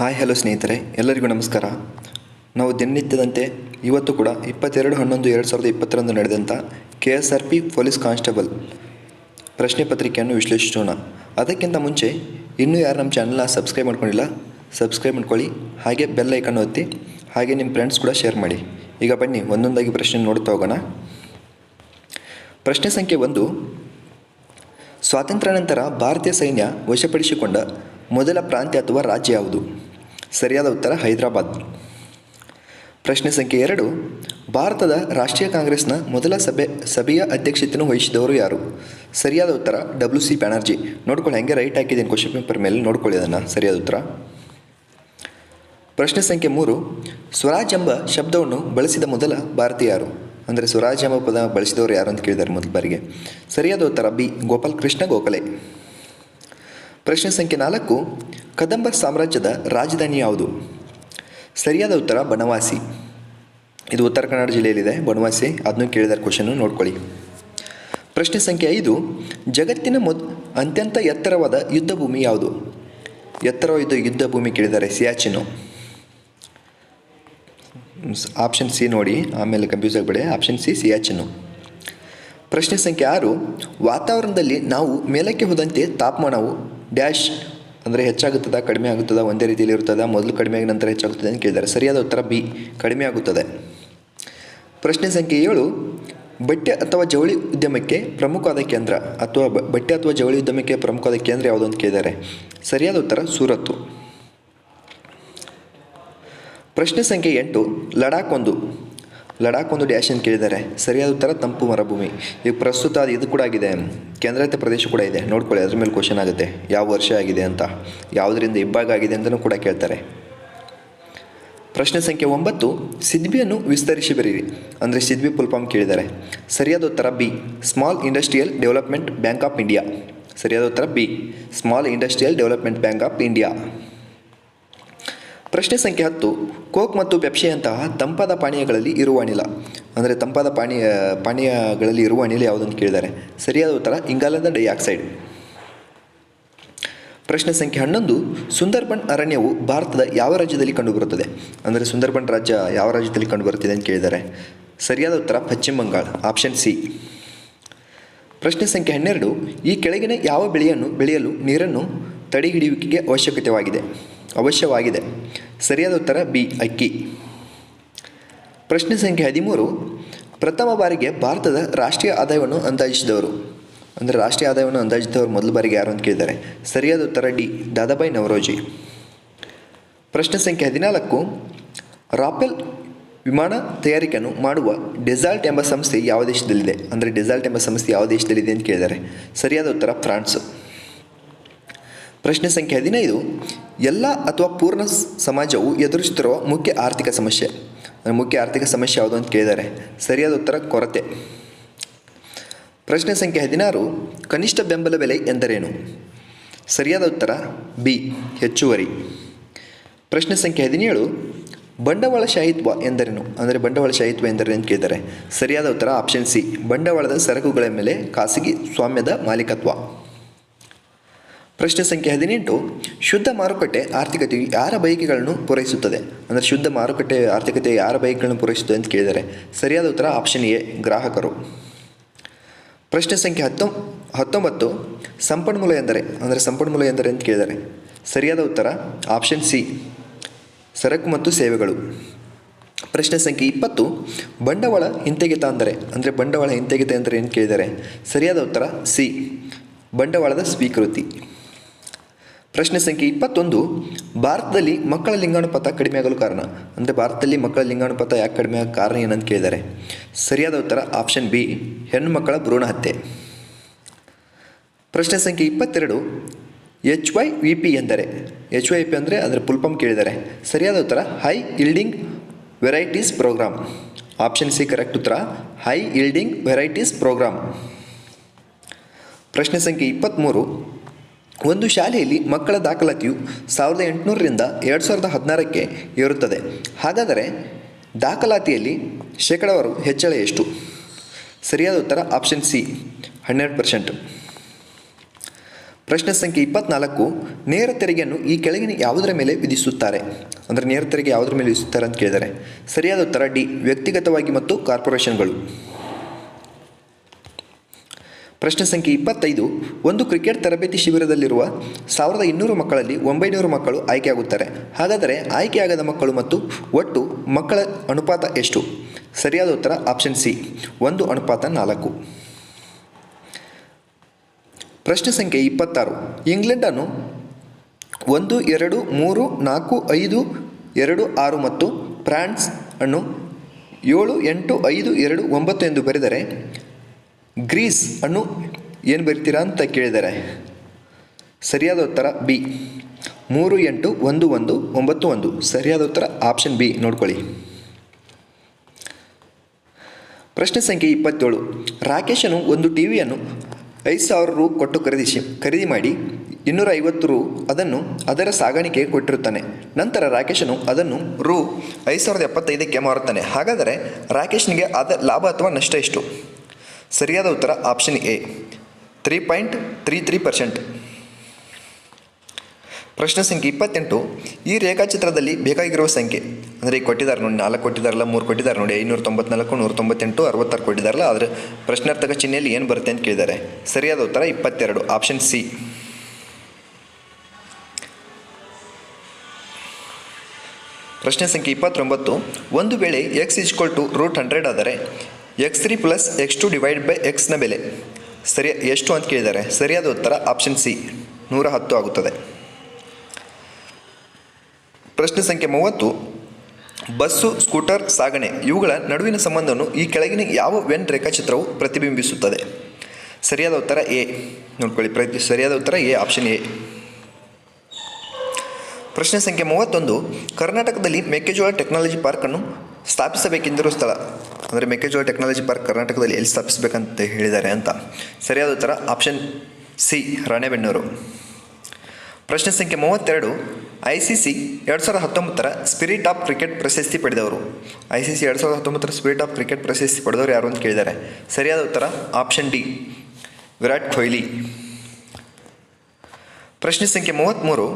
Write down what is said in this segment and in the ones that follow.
Hi, hello ಸ್ನೇಹಿತರೆ. ಎಲ್ಲರಿಗೂ ನಮಸ್ಕಾರ. ನಾವು ದಿನನಿತ್ಯದಂತೆ ಇವತ್ತು ಕೂಡ ಇಪ್ಪತ್ತೆರಡು, ಹನ್ನೊಂದು, ಎರಡು ಸಾವಿರದ ಇಪ್ಪತ್ತರಂದು ನಡೆದಂಥ K S R P police constable ಪ್ರಶ್ನೆ ಪತ್ರಿಕೆಯನ್ನು ವಿಶ್ಲೇಷಿಸೋಣ. ಅದಕ್ಕಿಂತ ಮುಂಚೆ ಇನ್ನೂ ಯಾರು ನಮ್ಮ ಚಾನಲ್ನ ಸಬ್ಸ್ಕ್ರೈಬ್ ಮಾಡ್ಕೊಂಡಿಲ್ಲ, ಸಬ್ಸ್ಕ್ರೈಬ್ ಮಾಡ್ಕೊಳ್ಳಿ. ಹಾಗೆ ಬೆಲ್ ಐಕನ್ ಒತ್ತಿ, ಹಾಗೆ ನಿಮ್ಮ ಫ್ರೆಂಡ್ಸ್ ಕೂಡ ಶೇರ್ ಮಾಡಿ. ಈಗ ಬನ್ನಿ, ಒಂದೊಂದಾಗಿ ಪ್ರಶ್ನೆ ನೋಡ್ತಾ ಹೋಗೋಣ. ಪ್ರಶ್ನೆ ಸಂಖ್ಯೆ ಒಂದು. ಸ್ವಾತಂತ್ರ್ಯ ನಂತರ ಭಾರತೀಯ ಸೈನ್ಯ ವಶಪಡಿಸಿಕೊಂಡ ಮೊದಲ ಪ್ರಾಂತ್ಯ ಅಥವಾ ರಾಜ್ಯ ಯಾವುದು? ಸರಿಯಾದ ಉತ್ತರ ಹೈದರಾಬಾದ್. ಪ್ರಶ್ನೆ ಸಂಖ್ಯೆ ಎರಡು, ಭಾರತದ ರಾಷ್ಟ್ರೀಯ ಕಾಂಗ್ರೆಸ್ನ ಮೊದಲ ಸಭೆ, ಸಭೆಯ ಅಧ್ಯಕ್ಷತೆಯನ್ನು ವಹಿಸಿದವರು ಯಾರು? ಸರಿಯಾದ ಉತ್ತರ ಡಬ್ಲ್ಯೂ ಸಿ ಬ್ಯಾನರ್ಜಿ. ನೋಡ್ಕೊಳ್ಳಿ, ಹೆಂಗೆ ರೈಟ್ ಹಾಕಿದ್ದೀನಿ ಕ್ವಶನ್ ಪೇಪರ್ ಮೇಲೆ ನೋಡ್ಕೊಳ್ಳಿ ಅದನ್ನು. ಸರಿಯಾದ ಉತ್ತರ. ಪ್ರಶ್ನೆ ಸಂಖ್ಯೆ ಮೂರು, ಸ್ವರಾಜ್ ಎಂಬ ಶಬ್ದವನ್ನು ಬಳಸಿದ ಮೊದಲ ಭಾರತೀಯರು ಯಾರು? ಅಂದರೆ ಸ್ವರಾಜ್ ಎಂಬ ಪದ ಬಳಸಿದವರು ಯಾರು ಅಂತ ಕೇಳಿದ್ದಾರೆ ಮೊದಲ ಬಾರಿಗೆ. ಸರಿಯಾದ ಉತ್ತರ ಬಿ, ಗೋಪಾಲ್ ಕೃಷ್ಣ ಗೋಖಲೆ. ಪ್ರಶ್ನೆ ಸಂಖ್ಯೆ ನಾಲ್ಕು ಕದಂಬ ಸಾಮ್ರಾಜ್ಯದ ರಾಜಧಾನಿ ಯಾವುದು? ಸರಿಯಾದ ಉತ್ತರ ಬನವಾಸಿ. ಇದು ಉತ್ತರ ಕನ್ನಡ ಜಿಲ್ಲೆಯಲ್ಲಿದೆ. ಬನವಾಸಿ, ಅದನ್ನು ಕೇಳಿದಾರೆ ಕ್ವಶನ್ನು ನೋಡ್ಕೊಳ್ಳಿ. ಪ್ರಶ್ನೆ ಸಂಖ್ಯೆ ಐದು, ಜಗತ್ತಿನ ಮೊದ್ ಅತ್ಯಂತ ಎತ್ತರವಾದ ಯುದ್ಧ ಭೂಮಿ ಯಾವುದು? ಎತ್ತರವಾದ ಯುದ್ಧ ಭೂಮಿ ಕೇಳಿದ್ದಾರೆ ಸಿಯಾಚಿನು ಆಪ್ಷನ್ ಸಿ ನೋಡಿ, ಆಮೇಲೆ ಕನ್ಫ್ಯೂಸ್ ಆಗಬೇಡಿ. ಆಪ್ಷನ್ ಸಿ ಸಿಯಾಚಿನು ಪ್ರಶ್ನೆ ಸಂಖ್ಯೆ ಆರು, ವಾತಾವರಣದಲ್ಲಿ ನಾವು ಮೇಲಕ್ಕೆ ಹೋದಂತೆ ತಾಪಮಾನವು ಡ್ಯಾಶ್ ಅಂದರೆ ಹೆಚ್ಚಾಗುತ್ತದೆ, ಕಡಿಮೆ ಆಗುತ್ತದೆ, ಒಂದೇ ರೀತಿಯಲ್ಲಿ ಇರುತ್ತದೆ, ಮೊದಲು ಕಡಿಮೆ ಆಗಿ ನಂತರ ಹೆಚ್ಚಾಗುತ್ತದೆ ಅಂತ ಕೇಳಿದ್ದಾರೆ. ಸರಿಯಾದ ಉತ್ತರ ಬಿ, ಕಡಿಮೆ ಆಗುತ್ತದೆ. ಪ್ರಶ್ನೆ ಸಂಖ್ಯೆ ಏಳು, ಬಟ್ಟೆ ಅಥವಾ ಜವಳಿ ಉದ್ಯಮಕ್ಕೆ ಪ್ರಮುಖವಾದ ಕೇಂದ್ರ ಅಥವಾ ಬಟ್ಟೆ ಅಥವಾ ಜವಳಿ ಉದ್ಯಮಕ್ಕೆ ಪ್ರಮುಖವಾದ ಕೇಂದ್ರ ಯಾವುದು ಅಂತ ಕೇಳಿದ್ದಾರೆ. ಸರಿಯಾದ ಉತ್ತರ ಸೂರತ್ತು. ಪ್ರಶ್ನೆ ಸಂಖ್ಯೆ ಎಂಟು, ಲಡಾಖ್ ಒಂದು ಲಡಾಖ್ ಒಂದು ಡ್ಯಾಶ್ ಅಂತ ಕೇಳಿದ್ದಾರೆ. ಸರಿಯಾದ ಉತ್ತರ ತಂಪು ಮರುಭೂಮಿ. ಈಗ ಪ್ರಸ್ತುತ ಅದು ಇದು ಕೂಡ ಆಗಿದೆ. ಕೇಂದ್ರಾಡಳಿತ ಪ್ರದೇಶ ಕೂಡ ಇದೆ. ನೋಡ್ಕೊಳ್ಳಿ, ಅದ್ರ ಮೇಲೆ ಕ್ವಶನ್ ಆಗುತ್ತೆ. ಯಾವ ವರ್ಷ ಆಗಿದೆ ಅಂತ. ಯಾವುದರಿಂದ ಇಬ್ಬಾಗ ಆಗಿದೆ ಅಂತಲೂ ಕೂಡ ಕೇಳ್ತಾರೆ. ಪ್ರಶ್ನೆ ಸಂಖ್ಯೆ ಒಂಬತ್ತು. ಸಿದ್ಬಿಯನ್ನು ವಿಸ್ತರಿಸಿ ಬರೀರಿ. ಅಂದರೆ ಸಿದ್ಬಿ ಪುಲ್ಪಾಮ್ ಕೇಳಿದ್ದಾರೆ. ಸರಿಯಾದ ಉತ್ತರ B. Small industrial development bank of India. ಸರಿಯಾದ ಉತ್ತರ B. Small industrial development bank of India. ಪ್ರಶ್ನೆ ಸಂಖ್ಯೆ ಹತ್ತು, ಕೋಕ್ ಮತ್ತು ಪೆಪ್ಸಿಯಂತಹ ತಂಪಾದ ಪಾನೀಯಗಳಲ್ಲಿ ಇರುವ ಅನಿಲ, ಅಂದರೆ ತಂಪಾದ ಪಾನೀಯ, ಪಾನೀಯಗಳಲ್ಲಿ ಇರುವ ಅನಿಲ ಯಾವುದನ್ನು ಕೇಳಿದ್ದಾರೆ. ಸರಿಯಾದ ಉತ್ತರ, ಇಂಗಾಲದ ಡೈಆಕ್ಸೈಡ್. ಪ್ರಶ್ನೆ ಸಂಖ್ಯೆ ಹನ್ನೊಂದು, ಸುಂದರ್ಬನ್ ಅರಣ್ಯವು ಭಾರತದ ಯಾವ ರಾಜ್ಯದಲ್ಲಿ ಕಂಡುಬರುತ್ತದೆ? ಅಂದರೆ ಸುಂದರ್ಬನ್ ರಾಜ್ಯ ಯಾವ ರಾಜ್ಯದಲ್ಲಿ ಕಂಡುಬರುತ್ತದೆ ಅಂತ ಕೇಳಿದ್ದಾರೆ. ಸರಿಯಾದ ಉತ್ತರ, ಪಶ್ಚಿಮ ಬಂಗಾಳ, ಆಪ್ಷನ್ ಸಿ. ಪ್ರಶ್ನೆ ಸಂಖ್ಯೆ ಹನ್ನೆರಡು, ಈ ಕೆಳಗಿನ ಯಾವ ಬೆಳೆಯನ್ನು ಬೆಳೆಯಲು ನೀರನ್ನು ತಡೆಹಿಡಿಯುವಿಕೆಗೆ ಅವಶ್ಯಕತೆವಾಗಿದೆ ಅವಶ್ಯವಾಗಿದೆ. ಸರಿಯಾದ ಉತ್ತರ ಬಿ, ಅಕ್ಕಿ. ಪ್ರಶ್ನೆ ಸಂಖ್ಯೆ ಹದಿಮೂರು. ಪ್ರಥಮ ಬಾರಿಗೆ ಭಾರತದ ರಾಷ್ಟ್ರೀಯ ಆದಾಯವನ್ನು ಅಂದಾಜಿಸಿದವರು. ಅಂದರೆ ರಾಷ್ಟ್ರೀಯ ಆದಾಯವನ್ನು ಅಂದಾಜಿಸಿದವರು ಮೊದಲ ಬಾರಿಗೆ ಯಾರು ಅಂತ ಕೇಳಿದ್ದಾರೆ. ಸರಿಯಾದ ಉತ್ತರ ಡಿ ದಾದಾಬಾಯಿ ನವರೋಜಿ. ಪ್ರಶ್ನೆ ಸಂಖ್ಯೆ ಹದಿನಾಲ್ಕು. ರಾಫೆಲ್ ವಿಮಾನ ತಯಾರಿಕೆಯನ್ನು ಮಾಡುವ ಡೆಸಾಲ್ಟ್ ಎಂಬ ಸಂಸ್ಥೆ ಯಾವ ದೇಶದಲ್ಲಿದೆ? ಅಂದರೆ ಡೆಸಾಲ್ಟ್ ಎಂಬ ಸಂಸ್ಥೆ ಯಾವ ದೇಶದಲ್ಲಿದೆ ಅಂತ ಕೇಳಿದ್ದಾರೆ. ಸರಿಯಾದ ಉತ್ತರ ಫ್ರಾನ್ಸ್. ಪ್ರಶ್ನೆ ಸಂಖ್ಯೆ ಹದಿನೈದು. ಎಲ್ಲ ಅಥವಾ ಪೂರ್ಣ ಸಮಾಜವು ಎದುರಿಸುತ್ತಿರುವ ಮುಖ್ಯ ಆರ್ಥಿಕ ಸಮಸ್ಯೆ. ಮುಖ್ಯ ಆರ್ಥಿಕ ಸಮಸ್ಯೆ ಯಾವುದು ಅಂತ ಕೇಳಿದ್ದಾರೆ. ಸರಿಯಾದ ಉತ್ತರ ಕೊರತೆ. ಪ್ರಶ್ನೆ ಸಂಖ್ಯೆ ಹದಿನಾರು. ಕನಿಷ್ಠ ಬೆಂಬಲ ಬೆಲೆ ಎಂದರೇನು? ಸರಿಯಾದ ಉತ್ತರ, ಬಿ, ಹೆಚ್ಚುವರಿ. ಪ್ರಶ್ನೆ ಸಂಖ್ಯೆ ಹದಿನೇಳು. ಬಂಡವಾಳಶಾಹಿತ್ವ ಎಂದರೇನು? ಅಂದರೆ ಬಂಡವಾಳಶಾಹಿತ್ವ ಎಂದರೇನು ಅಂತ ಕೇಳಿದ್ದಾರೆ. ಸರಿಯಾದ ಉತ್ತರ, ಆಪ್ಷನ್ ಸಿ. ಬಂಡವಾಳದ ಸರಕುಗಳ ಮೇಲೆ ಖಾಸಗಿ ಸ್ವಾಮ್ಯದ ಮಾಲೀಕತ್ವ. ಪ್ರಶ್ನೆ ಸಂಖ್ಯೆ ಹದಿನೆಂಟು, ಶುದ್ಧ ಮಾರುಕಟ್ಟೆ ಆರ್ಥಿಕತೆಯು ಯಾರ ಬಯಕೆಗಳನ್ನು ಪೂರೈಸುತ್ತದೆ? ಅಂದರೆ ಶುದ್ಧ ಮಾರುಕಟ್ಟೆ ಆರ್ಥಿಕತೆ ಯಾರ ಬಯಕೆಗಳನ್ನು ಪೂರೈಸುತ್ತದೆ ಅಂತ ಕೇಳಿದರೆ ಸರಿಯಾದ ಉತ್ತರ ಆಪ್ಷನ್ ಎ, ಗ್ರಾಹಕರು. ಪ್ರಶ್ನೆ ಸಂಖ್ಯೆ ಹತ್ತೊ, ಹತ್ತೊಂಬತ್ತು, ಸಂಪನ್ಮೂಲ ಎಂದರೆ, ಅಂದರೆ ಸಂಪನ್ಮೂಲ ಎಂದರೆ ಅಂತ ಕೇಳಿದ್ದಾರೆ ಸರಿಯಾದ ಉತ್ತರ ಆಪ್ಷನ್ ಸಿ, ಸರಕು ಮತ್ತು ಸೇವೆಗಳು. ಪ್ರಶ್ನೆ ಸಂಖ್ಯೆ ಇಪ್ಪತ್ತು, ಬಂಡವಾಳ ಹಿಂತೆಗೆತ ಅಂದರೆ ಅಂದರೆ ಬಂಡವಾಳ ಹಿಂತೆಗೆತ ಅಂದರೆ ಏನು ಕೇಳಿದರೆ ಸರಿಯಾದ ಉತ್ತರ ಸಿ, ಬಂಡವಾಳದ ಸ್ವೀಕೃತಿ. ಪ್ರಶ್ನೆ ಸಂಖ್ಯೆ ಇಪ್ಪತ್ತೊಂದು, ಭಾರತದಲ್ಲಿ ಮಕ್ಕಳ ಲಿಂಗಾನುಪಾತ ಆಗಲು ಕಾರಣ? ಅಂದರೆ ಭಾರತದಲ್ಲಿ ಮಕ್ಕಳ ಲಿಂಗಾನುಪಾತ ಯಾಕೆ ಕಡಿಮೆ ಆಗ ಕಾರಣ ಏನಂತ ಕೇಳಿದ್ದಾರೆ ಸರಿಯಾದ ಉತ್ತರ ಆಪ್ಷನ್ ಬಿ ಹೆಣ್ಣು ಮಕ್ಕಳ ಭ್ರೂಣ ಹತ್ಯೆ ಪ್ರಶ್ನೆ ಸಂಖ್ಯೆ ಇಪ್ಪತ್ತೆರಡು, ಎಚ್ ವೈ ವಿ ಪಿ ಎಂದರೆ? ಎಚ್ ವೈ ಪಿ ಅಂದರೆ ಅದರ ಪುಲ್ಪಂ ಕೇಳಿದ್ದಾರೆ ಸರಿಯಾದ ಉತ್ತರ high yielding varieties programme option C correct ಉತ್ತರ, ಹೈ ಇಲ್ಡಿಂಗ್ ವೆರೈಟೀಸ್ ಪ್ರೋಗ್ರಾಮ್ ಪ್ರಶ್ನೆ ಸಂಖ್ಯೆ ಇಪ್ಪತ್ತ್ಮೂರು ಒಂದು ಶಾಲೆಯಲ್ಲಿ ಮಕ್ಕಳ ದಾಖಲಾತಿಯು ಸಾವಿರದ ಎಂಟುನೂರರಿಂದ ಎರಡು ಸಾವಿರದ ಹದಿನಾರಕ್ಕೆ ಏರುತ್ತದೆ. ಹಾಗಾದರೆ ದಾಖಲಾತಿಯಲ್ಲಿ ಶೇಕಡಾವಾರು ಹೆಚ್ಚಳ ಎಷ್ಟು? ಸರಿಯಾದ ಉತ್ತರ ಆಪ್ಷನ್ ಸಿ, ಹನ್ನೆರಡು ಪರ್ಸೆಂಟ್. ಪ್ರಶ್ನೆ ಸಂಖ್ಯೆ ಇಪ್ಪತ್ನಾಲ್ಕು, ನೇರ ತೆರಿಗೆಯನ್ನು ಈ ಕೆಳಗಿನ ಯಾವುದರ ಮೇಲೆ ವಿಧಿಸುತ್ತಾರೆ? ಅಂದರೆ ನೇರ ತೆರಿಗೆ ಯಾವುದರ ಮೇಲೆ ವಿಧಿಸುತ್ತಾರೆ ಅಂತ ಕೇಳಿದರೆ, ಸರಿಯಾದ ಉತ್ತರ ಡಿ, ವ್ಯಕ್ತಿಗತವಾಗಿ ಮತ್ತು ಕಾರ್ಪೊರೇಷನ್ಗಳು. ಪ್ರಶ್ನೆ ಸಂಖ್ಯೆ ಇಪ್ಪತ್ತೈದು, ಒಂದು ಕ್ರಿಕೆಟ್ ತರಬೇತಿ ಶಿಬಿರದಲ್ಲಿರುವ ಸಾವಿರದ ಇನ್ನೂರು ಮಕ್ಕಳಲ್ಲಿ ಒಂಬೈನೂರು ಮಕ್ಕಳು ಆಯ್ಕೆಯಾಗುತ್ತಾರೆ. ಹಾಗಾದರೆ ಆಯ್ಕೆಯಾಗದ ಮಕ್ಕಳು ಮತ್ತು ಒಟ್ಟು ಮಕ್ಕಳ ಅನುಪಾತ ಎಷ್ಟು? ಸರಿಯಾದ ಉತ್ತರ ಆಪ್ಷನ್ ಸಿ, ಒಂದು ಅನುಪಾತ ನಾಲ್ಕು. ಪ್ರಶ್ನೆ ಸಂಖ್ಯೆ ಇಪ್ಪತ್ತಾರು ಇಂಗ್ಲೆಂಡನ್ನು ಒಂದು, ಎರಡು, ಮೂರು, ನಾಲ್ಕು, ಐದು, ಎರಡು, ಆರು ಮತ್ತು ಫ್ರಾನ್ಸ್ ಅನ್ನು ಏಳು, ಎಂಟು, ಐದು, ಎರಡು, ಒಂಬತ್ತು ಎಂದು ಬರೆದರೆ ಗ್ರೀಸ್ ಅನ್ನು ಏನು ಬರಿತೀರಾ ಅಂತ ಕೇಳಿದ್ದಾರೆ ಸರಿಯಾದ ಉತ್ತರ ಬಿ. ಮೂರು ಎಂಟು ಒಂದು ಒಂದು ಒಂಬತ್ತು ಒಂದು. ಸರಿಯಾದ ಉತ್ತರ ಆಪ್ಷನ್ ಬಿ. ನೋಡ್ಕೊಳ್ಳಿ. ಪ್ರಶ್ನೆ ಸಂಖ್ಯೆ ಇಪ್ಪತ್ತೇಳು. ರಾಕೇಶನು ಒಂದು ಟಿ ವಿಯನ್ನು ಐದು ಸಾವಿರ ರು ಕೊಟ್ಟು ಖರೀದಿಸಿ, ಖರೀದಿ ಮಾಡಿ ಇನ್ನೂರ ಐವತ್ತು ರು ಅದನ್ನು ಅದರ ಸಾಗಾಣಿಕೆಗೆ ಕೊಟ್ಟಿರುತ್ತಾನೆ. ನಂತರ ರಾಕೇಶನು ಅದನ್ನು ರು ಐದು ಸಾವಿರದ ಎಪ್ಪತ್ತೈದಕ್ಕೆ ಮಾರುತ್ತಾನೆ. ಹಾಗಾದರೆ ರಾಕೇಶ್ನಿಗೆ ಅದ ಲಾಭ ಅಥವಾ ನಷ್ಟ ಎಷ್ಟು? ಸರಿಯಾದ ಉತ್ತರ option A three point three three percent ಪ್ರಶ್ನೆ ಸಂಖ್ಯೆ ಇಪ್ಪತ್ತೆಂಟು. ಈ ರೇಖಾಚಿತ್ರದಲ್ಲಿ ಬೇಕಾಗಿರುವ ಸಂಖ್ಯೆ, ಅಂದರೆ ಈಗ ಕೊಟ್ಟಿದ್ದಾರೆ ನೋಡಿ, ನಾಲ್ಕು ಕೊಟ್ಟಿದ್ದಾರಲ್ಲ, ಮೂರು ಕೊಟ್ಟಿದ್ದಾರೆ ನೋಡಿ ಐನೂರ ತೊಂಬತ್ನಾಲ್ಕು ನೂರ ತೊಂಬತ್ತೆಂಟು ಅರವತ್ತಾರು ಕೊಟ್ಟಿದ್ದಾರಲ್ಲ, ಆದರೆ ಪ್ರಶ್ನಾರ್ಥಕ ಚಿಹ್ನೆಯಲ್ಲಿ ಏನು ಬರುತ್ತೆ ಅಂತ ಕೇಳಿದ್ದಾರೆ. ಸರಿಯಾದ ಉತ್ತರ ಇಪ್ಪತ್ತೆರಡು ಆಪ್ಷನ್ ಸಿ ಪ್ರಶ್ನೆ ಸಂಖ್ಯೆ ಇಪ್ಪತ್ತೊಂಬತ್ತು. ಒಂದು ವೇಳೆ X is equal to root hundred ಆದರೆ X three plus X two divide by ಎಕ್ಸ್ನ ಬೆಲೆ. ಸರಿ, ಎಷ್ಟು ಅಂತ ಕೇಳಿದ್ದಾರೆ ಸರಿಯಾದ ಉತ್ತರ ಆಪ್ಷನ್ ಸಿ, ನೂರ ಹತ್ತು ಆಗುತ್ತದೆ. ಪ್ರಶ್ನೆ ಸಂಖ್ಯೆ ಮೂವತ್ತು, ಬಸ್ಸು, ಸ್ಕೂಟರ್, ಸಾಗಣೆ, ಇವುಗಳ ನಡುವಿನ ಸಂಬಂಧವನ್ನು ಈ ಕೆಳಗಿನ ಯಾವ ವೆನ್ ರೇಖಾಚಿತ್ರವು ಪ್ರತಿಬಿಂಬಿಸುತ್ತದೆ? ಸರಿಯಾದ ಉತ್ತರ ಎ. ನೋಡ್ಕೊಳ್ಳಿ, ಪ್ರತಿ ಸರಿಯಾದ ಉತ್ತರ ಎ, ಆಪ್ಷನ್ ಎ. ಪ್ರಶ್ನೆ ಸಂಖ್ಯೆ ಮೂವತ್ತೊಂದು, ಕರ್ನಾಟಕದಲ್ಲಿ ಮೆಕ್ಕೆಜೋಳ ಟೆಕ್ನಾಲಜಿ ಪಾರ್ಕನ್ನು ಸ್ಥಾಪಿಸಬೇಕೆಂದಿರುವ ಸ್ಥಳ, ಅಂದರೆ ಮೆಕ್ಕೆಜೋಳ ಟೆಕ್ನಾಲಜಿ ಪಾರ್ಕ್ ಕರ್ನಾಟಕದಲ್ಲಿ ಎಲ್ಲಿ ಸ್ಥಾಪಿಸಬೇಕಂತ ಹೇಳಿದ್ದಾರೆ ಅಂತ. ಸರಿಯಾದ ಉತ್ತರ ಆಪ್ಷನ್ ಸಿ ರಾಣೆಬೆನ್ನೂರು. ಪ್ರಶ್ನೆ ಸಂಖ್ಯೆ ಮೂವತ್ತೆರಡು ಐ ಸಿ ಸಿ ಎರಡು ಸಾವಿರದ ಹತ್ತೊಂಬತ್ತರ ಸ್ಪಿರಿಟ್ ಆಫ್ ಕ್ರಿಕೆಟ್ ಪ್ರಶಸ್ತಿ ಪಡೆದವರು. ಐ ಸಿ ಸಿ ಎರಡು ಸಾವಿರದ ಹತ್ತೊಂಬತ್ತರ ಸ್ಪಿರಿಟ್ ಆಫ್ ಕ್ರಿಕೆಟ್ ಪ್ರಶಸ್ತಿ ಪಡೆದವರು ಯಾರು ಅಂತ ಕೇಳಿದ್ದಾರೆ. ಸರಿಯಾದ ಉತ್ತರ ಆಪ್ಷನ್ ಡಿ ವಿರಾಟ್ ಕೊಹ್ಲಿ. ಪ್ರಶ್ನೆ ಸಂಖ್ಯೆ ಮೂವತ್ತ್ಮೂರು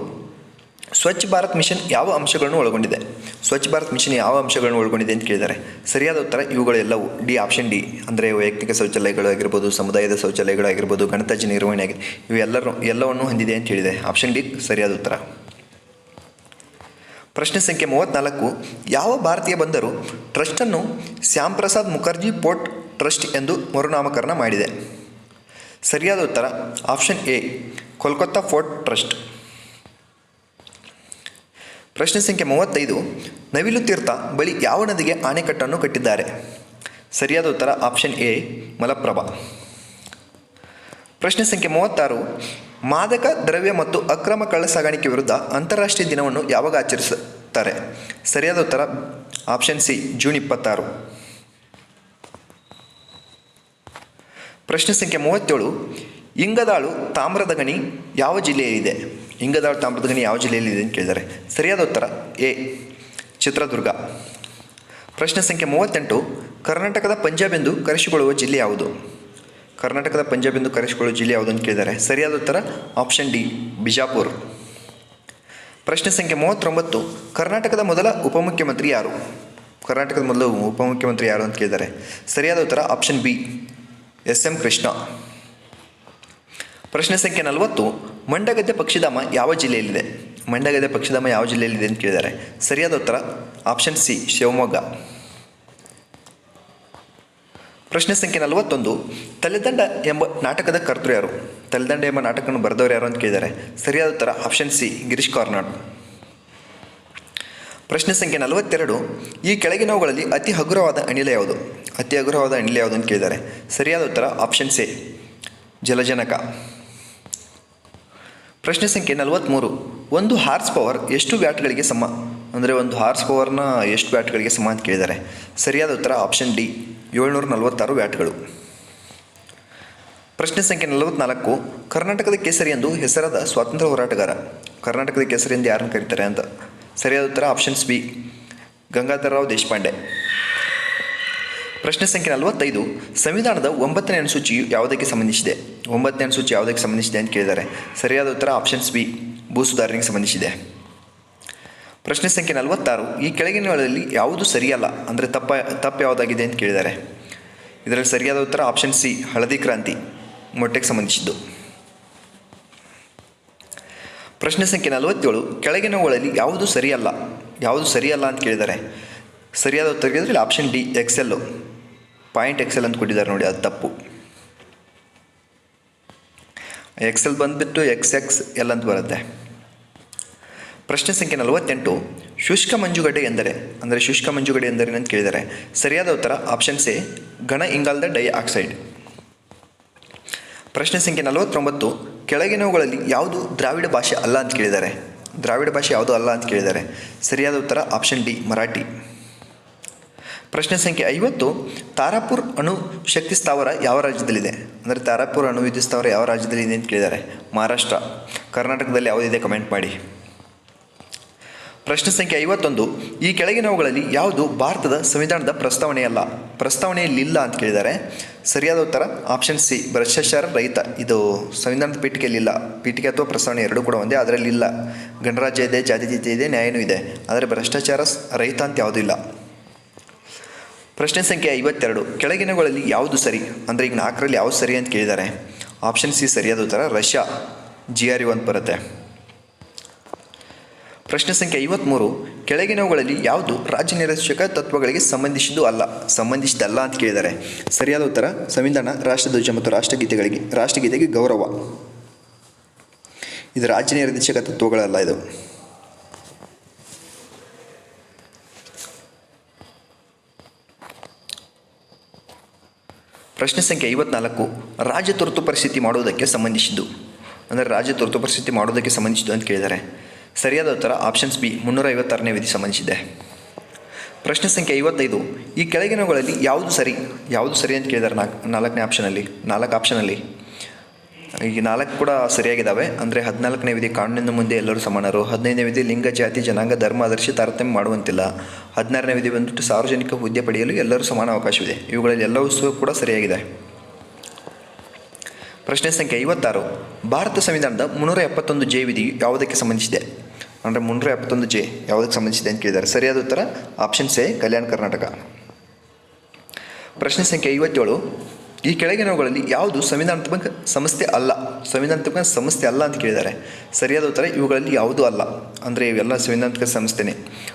ಸ್ವಚ್ಛ ಭಾರತ್ ಮಿಷನ್ ಯಾವ ಅಂಶಗಳನ್ನು ಒಳಗೊಂಡಿದೆ? ಸ್ವಚ್ಛ ಭಾರತ್ ಮಿಷನ್ ಯಾವ ಅಂಶಗಳನ್ನು ಒಳಗೊಂಡಿದೆ ಅಂತ ಕೇಳಿದ್ದಾರೆ. ಸರಿಯಾದ ಉತ್ತರ ಇವುಗಳೆಲ್ಲವೂ ಡಿ ಆಪ್ಷನ್ ಡಿ ಅಂದರೆ ವೈಯಕ್ತಿಕ ಶೌಚಾಲಯಗಳಾಗಿರ್ಬೋದು, ಸಮುದಾಯದ ಶೌಚಾಲಯಗಳಾಗಿರ್ಬೋದು ಗಣತಾಜ್ಯ ನಿರ್ವಹಣೆ ಆಗಿದೆ. ಇವೆಲ್ಲರೂ ಎಲ್ಲವನ್ನು ಹೊಂದಿದೆ ಅಂತ ಹೇಳಿದೆ. ಆಪ್ಷನ್ ಡಿ ಸರಿಯಾದ ಉತ್ತರ. ಪ್ರಶ್ನೆ ಸಂಖ್ಯೆ ಮೂವತ್ತ್ನಾಲ್ಕು ಯಾವ ಭಾರತೀಯ ಬಂದರು ಟ್ರಸ್ಟನ್ನು ಶ್ಯಾಮ್ ಪ್ರಸಾದ್ ಮುಖರ್ಜಿ ಪೋರ್ಟ್ ಟ್ರಸ್ಟ್ ಎಂದು ಮರುನಾಮಕರಣ ಮಾಡಿದೆ. ಸರಿಯಾದ ಉತ್ತರ option A Kolkata fort trust. ಪ್ರಶ್ನೆ ಸಂಖ್ಯೆ ಮೂವತ್ತೈದು. ನವಿಲು ತೀರ್ಥ ಬಳಿ ಯಾವ ನದಿಗೆ ಆಣೆಕಟ್ಟನ್ನು ಕಟ್ಟಿದ್ದಾರೆ? ಸರಿಯಾದ ಉತ್ತರ ಆಪ್ಷನ್ ಎ ಮಲಪ್ರಭಾ. ಪ್ರಶ್ನೆ ಸಂಖ್ಯೆ ಮೂವತ್ತಾರು. ಮಾದಕ, ದ್ರವ್ಯ ಮತ್ತು ಅಕ್ರಮ ಕಳ್ಳ ಸಾಗಾಣಿಕೆ ವಿರುದ್ಧ ಅಂತಾರಾಷ್ಟ್ರೀಯ ದಿನವನ್ನು ಯಾವಾಗ ಆಚರಿಸುತ್ತಾರೆ? ಸರಿಯಾದ ಉತ್ತರ ಆಪ್ಷನ್ ಸಿ ಜೂನ್ ಇಪ್ಪತ್ತಾರು. ಪ್ರಶ್ನೆ ಸಂಖ್ಯೆ ಮೂವತ್ತೇಳು. ಇಂಗದಾಳು ತಾಮ್ರದ ಗಣಿ ಯಾವ ಜಿಲ್ಲೆಯಲ್ಲಿದೆ? ಇಂಗದಾಳು ತಾಮ್ರದ ಗಣಿ ಯಾವ ಜಿಲ್ಲೆಯಲ್ಲಿದೆ ಅಂತ ಕೇಳಿದ್ದಾರೆ ಸರಿಯಾದ ಉತ್ತರ ಎ, ಚಿತ್ರದುರ್ಗ. ಪ್ರಶ್ನೆ ಸಂಖ್ಯೆ ಮೂವತ್ತೆಂಟು, ಕರ್ನಾಟಕದ ಪಂಜಾಬ್ ಎಂದು ಕರೆಸಿಕೊಳ್ಳುವ ಜಿಲ್ಲೆ ಯಾವುದು? ಕರ್ನಾಟಕದ ಪಂಜಾಬ್ ಎಂದು ಕರೆಸಿಕೊಳ್ಳುವ ಜಿಲ್ಲೆ ಯಾವುದು ಅಂತ ಕೇಳಿದ್ದಾರೆ ಸರಿಯಾದ ಉತ್ತರ ಆಪ್ಷನ್ ಡಿ, ಬಿಜಾಪುರ್. ಪ್ರಶ್ನೆ ಸಂಖ್ಯೆ ಮೂವತ್ತೊಂಬತ್ತು, ಕರ್ನಾಟಕದ ಮೊದಲ ಉಪಮುಖ್ಯಮಂತ್ರಿ ಯಾರು? ಕರ್ನಾಟಕದ ಮೊದಲ ಉಪಮುಖ್ಯಮಂತ್ರಿ ಯಾರು ಅಂತ ಕೇಳಿದ್ದಾರೆ ಸರಿಯಾದ ಉತ್ತರ option B, S M Krishna. ಪ್ರಶ್ನೆ ಸಂಖ್ಯೆ ನಲವತ್ತು. ಮಂಡಗದ್ದೆ ಪಕ್ಷಿಧಾಮ ಯಾವ ಜಿಲ್ಲೆಯಲ್ಲಿದೆ? ಮಂಡಗದ್ದೆ ಪಕ್ಷಿಧಾಮ ಯಾವ ಜಿಲ್ಲೆಯಲ್ಲಿದೆ ಅಂತ ಕೇಳಿದ್ದಾರೆ. ಸರಿಯಾದ ಉತ್ತರ? Option C, Shivamogga. ಪ್ರಶ್ನೆ ಸಂಖ್ಯೆ ನಲವತ್ತೊಂದು. ತಲೆದಂಡ ಎಂಬ ನಾಟಕದ ಕರ್ತೃ ಯಾರು? ತಲೆದಂಡ ಎಂಬ ನಾಟಕವನ್ನು ಬರೆದವರು ಯಾರು ಅಂತ ಕೇಳಿದ್ದಾರೆ. ಸರಿಯಾದ ಉತ್ತರ? Option C, Girish Karnad. ಪ್ರಶ್ನೆ ಸಂಖ್ಯೆ ನಲವತ್ತೆರಡು. ಈ ಕೆಳಗಿನವುಗಳಲ್ಲಿ ಅತಿ ಹಗುರವಾದ ಅನಿಲ ಯಾವುದು? ಅತಿ ಹಗುರವಾದ ಅನಿಲ ಯಾವುದು ಅಂತ ಕೇಳಿದ್ದಾರೆ. ಸರಿಯಾದ ಉತ್ತರ? ಆಪ್ಷನ್ ಸಿ, ಜಲಜನಕ. ಪ್ರಶ್ನೆ ಸಂಖ್ಯೆ ನಲವತ್ತ್ಮೂರು ಒಂದು ಹಾರ್ಸ್ ಪವರ್ ಎಷ್ಟು ವ್ಯಾಟ್ಗಳಿಗೆ ಸಮ? ಅಂದರೆ ಒಂದು ಹಾರ್ಸ್ ಪವರ್ನ ಎಷ್ಟು ವ್ಯಾಟ್ಗಳಿಗೆ ಸಮ ಅಂತ ಕೇಳಿದ್ದಾರೆ. ಸರಿಯಾದ ಉತ್ತರ ಆಪ್ಷನ್ ಡಿ ಏಳ್ನೂರ ನಲವತ್ತಾರು ವ್ಯಾಟ್ಗಳು ಪ್ರಶ್ನೆ ಸಂಖ್ಯೆ ನಲವತ್ನಾಲ್ಕು, ಕರ್ನಾಟಕದ ಕೇಸರಿ ಎಂದು ಹೆಸರಾದ ಸ್ವಾತಂತ್ರ್ಯ ಹೋರಾಟಗಾರ. ಕರ್ನಾಟಕದ ಕೇಸರಿ ಎಂದು ಯಾರನ್ನು ಕರೀತಾರೆ ಅಂತ. ಸರಿಯಾದ ಉತ್ತರ ಆಪ್ಷನ್ಸ್ ಬಿ ಗಂಗಾಧರರಾವ್ ದೇಶಪಾಂಡೆ. ಪ್ರಶ್ನೆ ಸಂಖ್ಯೆ ನಲವತ್ತೈದು, ಸಂವಿಧಾನದ ಒಂಬತ್ತನೇ ಅನುಸೂಚಿಯು ಯಾವುದಕ್ಕೆ ಸಂಬಂಧಿಸಿದೆ? ಒಂಬತ್ತನೇ ಅನುಸೂಚಿ ಯಾವುದಕ್ಕೆ ಸಂಬಂಧಿಸಿದೆ ಅಂತ ಕೇಳಿದ್ದಾರೆ. ಸರಿಯಾದ ಉತ್ತರ ಆಪ್ಷನ್ಸ್ ಬಿ ಭೂ ಸುಧಾರಣೆಗೆ ಸಂಬಂಧಿಸಿದೆ. ಪ್ರಶ್ನೆ ಸಂಖ್ಯೆ ನಲವತ್ತಾರು, ಈ ಕೆಳಗಿನಗಳಲ್ಲಿ ಯಾವುದು ಸರಿಯಲ್ಲ, ಅಂದರೆ ತಪ್ಪ, ತಪ್ಪು ಯಾವುದಾಗಿದೆ ಅಂತ ಕೇಳಿದ್ದಾರೆ. ಇದರಲ್ಲಿ ಸರಿಯಾದ ಉತ್ತರ ಆಪ್ಷನ್ ಸಿ ಹಳದಿ ಕ್ರಾಂತಿ, ಮೊಟ್ಟೆಗೆ ಸಂಬಂಧಿಸಿದ್ದು. ಪ್ರಶ್ನೆ ಸಂಖ್ಯೆ ನಲವತ್ತೇಳು ಕೆಳಗಿನವುಗಳಲ್ಲಿ ಯಾವುದು ಸರಿಯಲ್ಲ? ಯಾವುದು ಸರಿಯಲ್ಲ ಅಂತ ಕೇಳಿದ್ದಾರೆ. ಸರಿಯಾದ ಉತ್ತರ ಕೇಳಿದ್ರೆ option D Excel point Excel ಅಂತ ಕೊಟ್ಟಿದ್ದಾರೆ ನೋಡಿ, ಅದು ತಪ್ಪು. ಎಕ್ಸೆಲ್ ಬಂದುಬಿಟ್ಟು ಎಕ್ಸ್ ಎಕ್ಸ್ ಎಲ್ ಅಂತ ಬರುತ್ತೆ. ಪ್ರಶ್ನೆ ಸಂಖ್ಯೆ ನಲವತ್ತೆಂಟು, ಶುಷ್ಕ ಮಂಜುಗಡ್ಡೆ ಎಂದರೆ, ಅಂದರೆ ಶುಷ್ಕ ಮಂಜುಗಡ್ಡೆ ಎಂದರೆ ಅಂತ ಕೇಳಿದ್ದಾರೆ. ಸರಿಯಾದ ಉತ್ತರ ಆಪ್ಷನ್ ಸಿ ಘನ ಇಂಗಾಲದ ಡೈ ಆಕ್ಸೈಡ್ ಪ್ರಶ್ನೆ ಸಂಖ್ಯೆ ನಲವತ್ತೊಂಬತ್ತು, ಕೆಳಗಿನವುಗಳಲ್ಲಿ ಯಾವುದು ದ್ರಾವಿಡ ಭಾಷೆ ಅಲ್ಲ ಅಂತ ಕೇಳಿದ್ದಾರೆ. ದ್ರಾವಿಡ ಭಾಷೆ ಯಾವುದು ಅಲ್ಲ ಅಂತ ಕೇಳಿದ್ದಾರೆ. ಸರಿಯಾದ ಉತ್ತರ ಆಪ್ಷನ್ ಡಿ ಮರಾಠಿ. ಪ್ರಶ್ನೆ ಸಂಖ್ಯೆ ಐವತ್ತು, ತಾರಾಪುರ್ ಅಣು ಶಕ್ತಿ ಸ್ಥಾವರ ಯಾವ ರಾಜ್ಯದಲ್ಲಿದೆ? ಅಂದರೆ ತಾರಾಪುರ್ ಅಣು ವಿದ್ಯುತ್ ಸ್ಥಾವರ ಯಾವ ರಾಜ್ಯದಲ್ಲಿದೆ ಅಂತ ಕೇಳಿದ್ದಾರೆ. ಮಹಾರಾಷ್ಟ್ರ, ಕರ್ನಾಟಕದಲ್ಲಿ ಯಾವುದಿದೆ ಕಮೆಂಟ್ ಮಾಡಿ. ಪ್ರಶ್ನೆ ಸಂಖ್ಯೆ ಐವತ್ತೊಂದು, ಈ ಕೆಳಗಿನವುಗಳಲ್ಲಿ ಯಾವುದು ಭಾರತದ ಸಂವಿಧಾನದ ಪ್ರಸ್ತಾವನೆಯಲ್ಲ? ಪ್ರಸ್ತಾವನೆಯಲ್ಲಿಲ್ಲ ಅಂತ ಕೇಳಿದ್ದಾರೆ. ಸರಿಯಾದ ಉತ್ತರ ಆಪ್ಷನ್ ಸಿ ಭ್ರಷ್ಟಾಚಾರ ರಹಿತ. ಇದು ಸಂವಿಧಾನದ ಪೀಠಿಕೆಯಲ್ಲಿಲ್ಲ ಪೀಠಿಕೆ ಅಥವಾ ಪ್ರಸ್ತಾವನೆ ಎರಡೂ ಕೂಡ ಒಂದೇ ಅದರಲ್ಲಿ ಇಲ್ಲ. ಗಣರಾಜ್ಯ ಇದೆ ಜಾತ್ಯತೀತ ಇದೆ, ನ್ಯಾಯನೂ ಇದೆ. ಆದರೆ ಭ್ರಷ್ಟಾಚಾರ ರಹಿತ ಅಂತ ಯಾವುದೂ ಇಲ್ಲ. ಪ್ರಶ್ನೆ ಸಂಖ್ಯೆ ಐವತ್ತೆರಡು. ಕೆಳಗಿನಗಳಲ್ಲಿ ಯಾವುದು ಸರಿ? ಅಂದರೆ ಈಗ ನಾಲ್ಕರಲ್ಲಿ ಯಾವುದು ಸರಿ ಅಂತ ಕೇಳಿದ್ದಾರೆ ಆಪ್ಷನ್ ಸಿ ಸರಿಯಾದ ಉತ್ತರ ರಷ್ಯಾ. ಜಿ ಆರ್ ಯು ಅಂತ ಬರುತ್ತೆ. ಪ್ರಶ್ನೆ ಸಂಖ್ಯೆ ಐವತ್ತ್ಮೂರು ಕೆಳಗಿನವುಗಳಲ್ಲಿ ಯಾವುದು ರಾಜ್ಯ ನಿರೀಕ್ಷಕ ತತ್ವಗಳಿಗೆ ಸಂಬಂಧಿಸಿದ್ದು ಅಲ್ಲ? ಸಂಬಂಧಿಸಿದಲ್ಲ ಅಂತ ಕೇಳಿದ್ದಾರೆ ಸರಿಯಾದ ಉತ್ತರ ಸಂವಿಧಾನ ರಾಷ್ಟ್ರಧ್ವಜ ಮತ್ತು ರಾಷ್ಟ್ರಗೀತೆಗಳಿಗೆ ರಾಷ್ಟ್ರಗೀತೆಗೆ ಗೌರವ. ಇದು ರಾಜ್ಯ ನಿರ್ದೇಶಕ ತತ್ವಗಳಲ್ಲ ಇದು. ಪ್ರಶ್ನೆ ಸಂಖ್ಯೆ ಐವತ್ನಾಲ್ಕು, ರಾಜ್ಯ ತುರ್ತು ಪರಿಸ್ಥಿತಿ ಮಾಡುವುದಕ್ಕೆ ಸಂಬಂಧಿಸಿದ್ದು. ಅಂದರೆ ರಾಜ್ಯ ತುರ್ತು ಪರಿಸ್ಥಿತಿ ಮಾಡುವುದಕ್ಕೆ ಸಂಬಂಧಿಸಿದ್ದು ಅಂತ ಕೇಳಿದ್ದಾರೆ ಸರಿಯಾದ ಉತ್ತರ ಆಪ್ಷನ್ಸ್ ಬಿ, ಮುನ್ನೂರ ಐವತ್ತಾರನೇ ವಿಧಿ ಸಂಬಂಧಿಸಿದೆ. ಪ್ರಶ್ನೆ ಸಂಖ್ಯೆ ಐವತ್ತೈದು, ಈ ಕೆಳಗಿನವುಗಳಲ್ಲಿ ಯಾವುದು ಸರಿ ಯಾವುದು ಸರಿ ಅಂತ ಕೇಳಿದ್ದಾರೆ ನಾಲ್ಕು, ನಾಲ್ಕನೇ ಆಪ್ಷನಲ್ಲಿ ನಾಲ್ಕು ಆಪ್ಷನಲ್ಲಿ ಈಗ ನಾಲ್ಕು ಕೂಡ ಸರಿಯಾಗಿದ್ದಾವೆ ಅಂದರೆ ಹದಿನಾಲ್ಕನೇ ವಿಧಿ ಕಾನೂನಿನ ಮುಂದೆ ಎಲ್ಲರೂ ಸಮಾನರು, ಹದಿನೈದನೇ ವಿಧಿ ಲಿಂಗ, ಜಾತಿ, ಜನಾಂಗ, ಧರ್ಮ, ಆದರ್ಶಿ, ತಾರತಮ್ಯ ಮಾಡುವಂತಿಲ್ಲ. ಹದಿನಾರನೇ ವಿಧಿ ಬಂದುಬಿಟ್ಟು ಸಾರ್ವಜನಿಕ ಹುದ್ದೆ ಪಡೆಯಲು ಎಲ್ಲರೂ ಸಮಾನ ಅವಕಾಶವಿದೆ. ಇವುಗಳಲ್ಲಿ ಎಲ್ಲವೂ ಸಹ ಕೂಡ ಸರಿಯಾಗಿದೆ. ಪ್ರಶ್ನೆ ಸಂಖ್ಯೆ ಐವತ್ತಾರು. ಭಾರತ ಸಂವಿಧಾನದ ಮುನ್ನೂರ ಎಪ್ಪತ್ತೊಂದು ಜೆ ವಿಧಿ ಯಾವುದಕ್ಕೆ ಸಂಬಂಧಿಸಿದೆ? ಅಂದರೆ ಮುನ್ನೂರ ಎಪ್ಪತ್ತೊಂದು ಜೆ ಯಾವುದಕ್ಕೆ ಸಂಬಂಧಿಸಿದೆ ಅಂತ ಕೇಳಿದ್ದಾರೆ. ಸರಿಯಾದ ಉತ್ತರ ಆಪ್ಷನ್ ಎ, ಕಲ್ಯಾಣ ಕರ್ನಾಟಕ. ಪ್ರಶ್ನೆ ಸಂಖ್ಯೆ ಐವತ್ತೇಳು. ಈ ಕೆಳಗಿನವುಗಳಲ್ಲಿ ಯಾವುದು ಸಂವಿಧಾನಾತ್ಮಕ ಸಂಸ್ಥೆ ಅಲ್ಲ? ಸಂವಿಧಾನಾತ್ಮಕ ಸಂಸ್ಥೆ ಅಲ್ಲ ಅಂತ ಕೇಳಿದ್ದಾರೆ. ಸರಿಯಾದ ಉತ್ತರ ಇವುಗಳಲ್ಲಿ ಯಾವುದೂ ಅಲ್ಲ. ಅಂದರೆ ಇವೆಲ್ಲ ಸಂವಿಧಾನಾತ್ಮಕ ಸಂಸ್ಥೆನೇ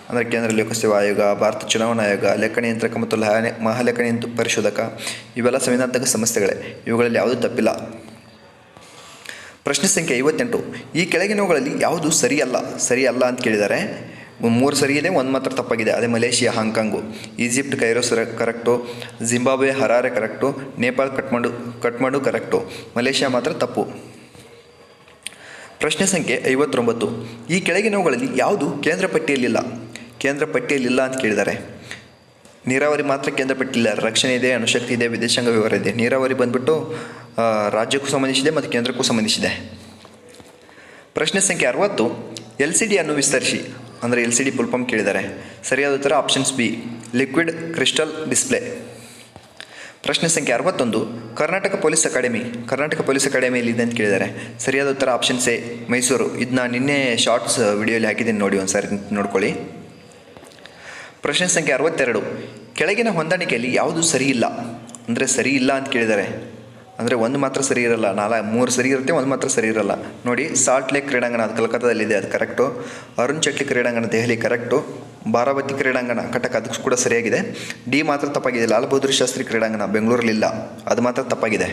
ಅಂದರೆ ಕೇಂದ್ರ ಲೋಕಸೇವಾ ಆಯೋಗ, ಭಾರತ ಚುನಾವಣಾ ಆಯೋಗ ಲೆಕ್ಕ ನಿಯಂತ್ರಕ ಮತ್ತು ಲಹಾನೆ ಮಹಾಲೆಕ್ಕ ನಿಯಂತ್ರ ಪರಿಶೋಧಕ, ಇವೆಲ್ಲ ಸಂವಿಧಾನಾತ್ಮಕ ಸಂಸ್ಥೆಗಳೇ ಇವುಗಳಲ್ಲಿ ಯಾವುದೂ ತಪ್ಪಿಲ್ಲ. ಪ್ರಶ್ನೆ ಸಂಖ್ಯೆ ಐವತ್ತೆಂಟು. ಈ ಕೆಳಗಿನವುಗಳಲ್ಲಿ ಯಾವುದು ಸರಿಯಲ್ಲ? ಸರಿಯಲ್ಲ ಅಂತ ಕೇಳಿದ್ದಾರೆ. ಮೂರು ಸರಿ ಇದೆ ಒಂದು ಮಾತ್ರ ತಪ್ಪಾಗಿದೆ. ಅದೇ Malaysia Hong Kong Egypt, Cairo ಸರ, correct, Zimbabwe, Harare correct, Nepal, Kathmandu Kathmandu correct. Malaysia ಮಾತ್ರ ತಪ್ಪು. ಪ್ರಶ್ನೆ ಸಂಖ್ಯೆ ಐವತ್ತೊಂಬತ್ತು. ಈ ಕೆಳಗಿನವುಗಳಲ್ಲಿ ಯಾವುದು ಕೇಂದ್ರ ಪಟ್ಟಿಯಲ್ಲಿಲ್ಲ? ಕೇಂದ್ರ ಪಟ್ಟಿಯಲ್ಲಿಲ್ಲ ಅಂತ ಕೇಳಿದ್ದಾರೆ. ನೀರಾವರಿ ಮಾತ್ರ ಕೇಂದ್ರ ಪಟ್ಟಿಲ್ಲ ರಕ್ಷಣೆ ಇದೆ, ಅಣುಶಕ್ತಿ ಇದೆ, ವಿದೇಶಾಂಗ ವ್ಯವಹಾರ ಇದೆ. ನೀರಾವರಿ ಬಂದ್ಬಿಟ್ಟು ರಾಜ್ಯಕ್ಕೂ ಸಂಬಂಧಿಸಿದೆ ಮತ್ತು ಕೇಂದ್ರಕ್ಕೂ ಸಂಬಂಧಿಸಿದೆ. ಪ್ರಶ್ನೆ ಸಂಖ್ಯೆ ಅರವತ್ತು. ಎಲ್ ಸಿ ಡಿ ಅನ್ನು ವಿಸ್ತರಿಸಿ. ಅಂದರೆ ಎಲ್ ಸಿ ಡಿ ಫುಲ್ ಪಂಪ್ ಕೇಳಿದ್ದಾರೆ. ಸರಿಯಾದ ಉತ್ತರ options B liquid crystal display ಪ್ರಶ್ನೆ ಸಂಖ್ಯೆ ಅರವತ್ತೊಂದು, Karnataka police academy Karnataka police ಅಕಾಡೆಮಿಯಲ್ಲಿ ಇದೆ ಅಂತ ಕೇಳಿದ್ದಾರೆ. ಸರಿಯಾದ ಉತ್ತರ ಆಪ್ಷನ್ಸ್ ಎ ಮೈಸೂರು. ಇದನ್ನ ನಿನ್ನೆ ಶಾರ್ಟ್ಸ್ ವಿಡಿಯೋಲಿ ಹಾಕಿದ್ದೀನಿ ನೋಡಿ ಒಂದು ಸಾರಿ ನೋಡ್ಕೊಳ್ಳಿ. ಪ್ರಶ್ನೆ ಸಂಖ್ಯೆ ಅರವತ್ತೆರಡು, ಕೆಳಗಿನ ಹೊಂದಾಣಿಕೆಯಲ್ಲಿ ಯಾವುದು ಸರಿ ಇಲ್ಲ? ಅಂದರೆ ಸರಿ ಇಲ್ಲ ಅಂತ ಕೇಳಿದ್ದಾರೆ. ಅಂದರೆ ಒಂದು ಮಾತ್ರ ಸರಿ ಇರಲ್ಲ ನಾಲ್ಕು ಮೂರು ಸರಿ ಇರುತ್ತೆ, ಒಂದು ಮಾತ್ರ ಸರಿ ಇರಲ್ಲ. ನೋಡಿ ಸಾಲ್ಟ್ ಲೇಕ್ ಕ್ರೀಡಾಂಗಣ ಅದು ಕಲ್ಕತ್ತಾದಲ್ಲಿದೆ, ಅದು ಕರೆಕ್ಟು ಅರುಣ್ ಚಟ್ಲಿ ಕ್ರೀಡಾಂಗಣ ದೆಹಲಿ ಕರೆಕ್ಟು ಬಾರಾವತಿ ಕ್ರೀಡಾಂಗಣ ಕಟಕ್ ಅದಕ್ಕೆ ಕೂಡ ಸರಿಯಾಗಿದೆ. ಡಿ ಮಾತ್ರ ತಪ್ಪಾಗಿದೆ ಲಾಲ್ ಬಹದ್ದೂರ್ ಶಾಸ್ತ್ರಿ ಕ್ರೀಡಾಂಗಣ ಬೆಂಗಳೂರಲ್ಲಿಲ್ಲ, ಅದು ಮಾತ್ರ ತಪ್ಪಾಗಿದೆ.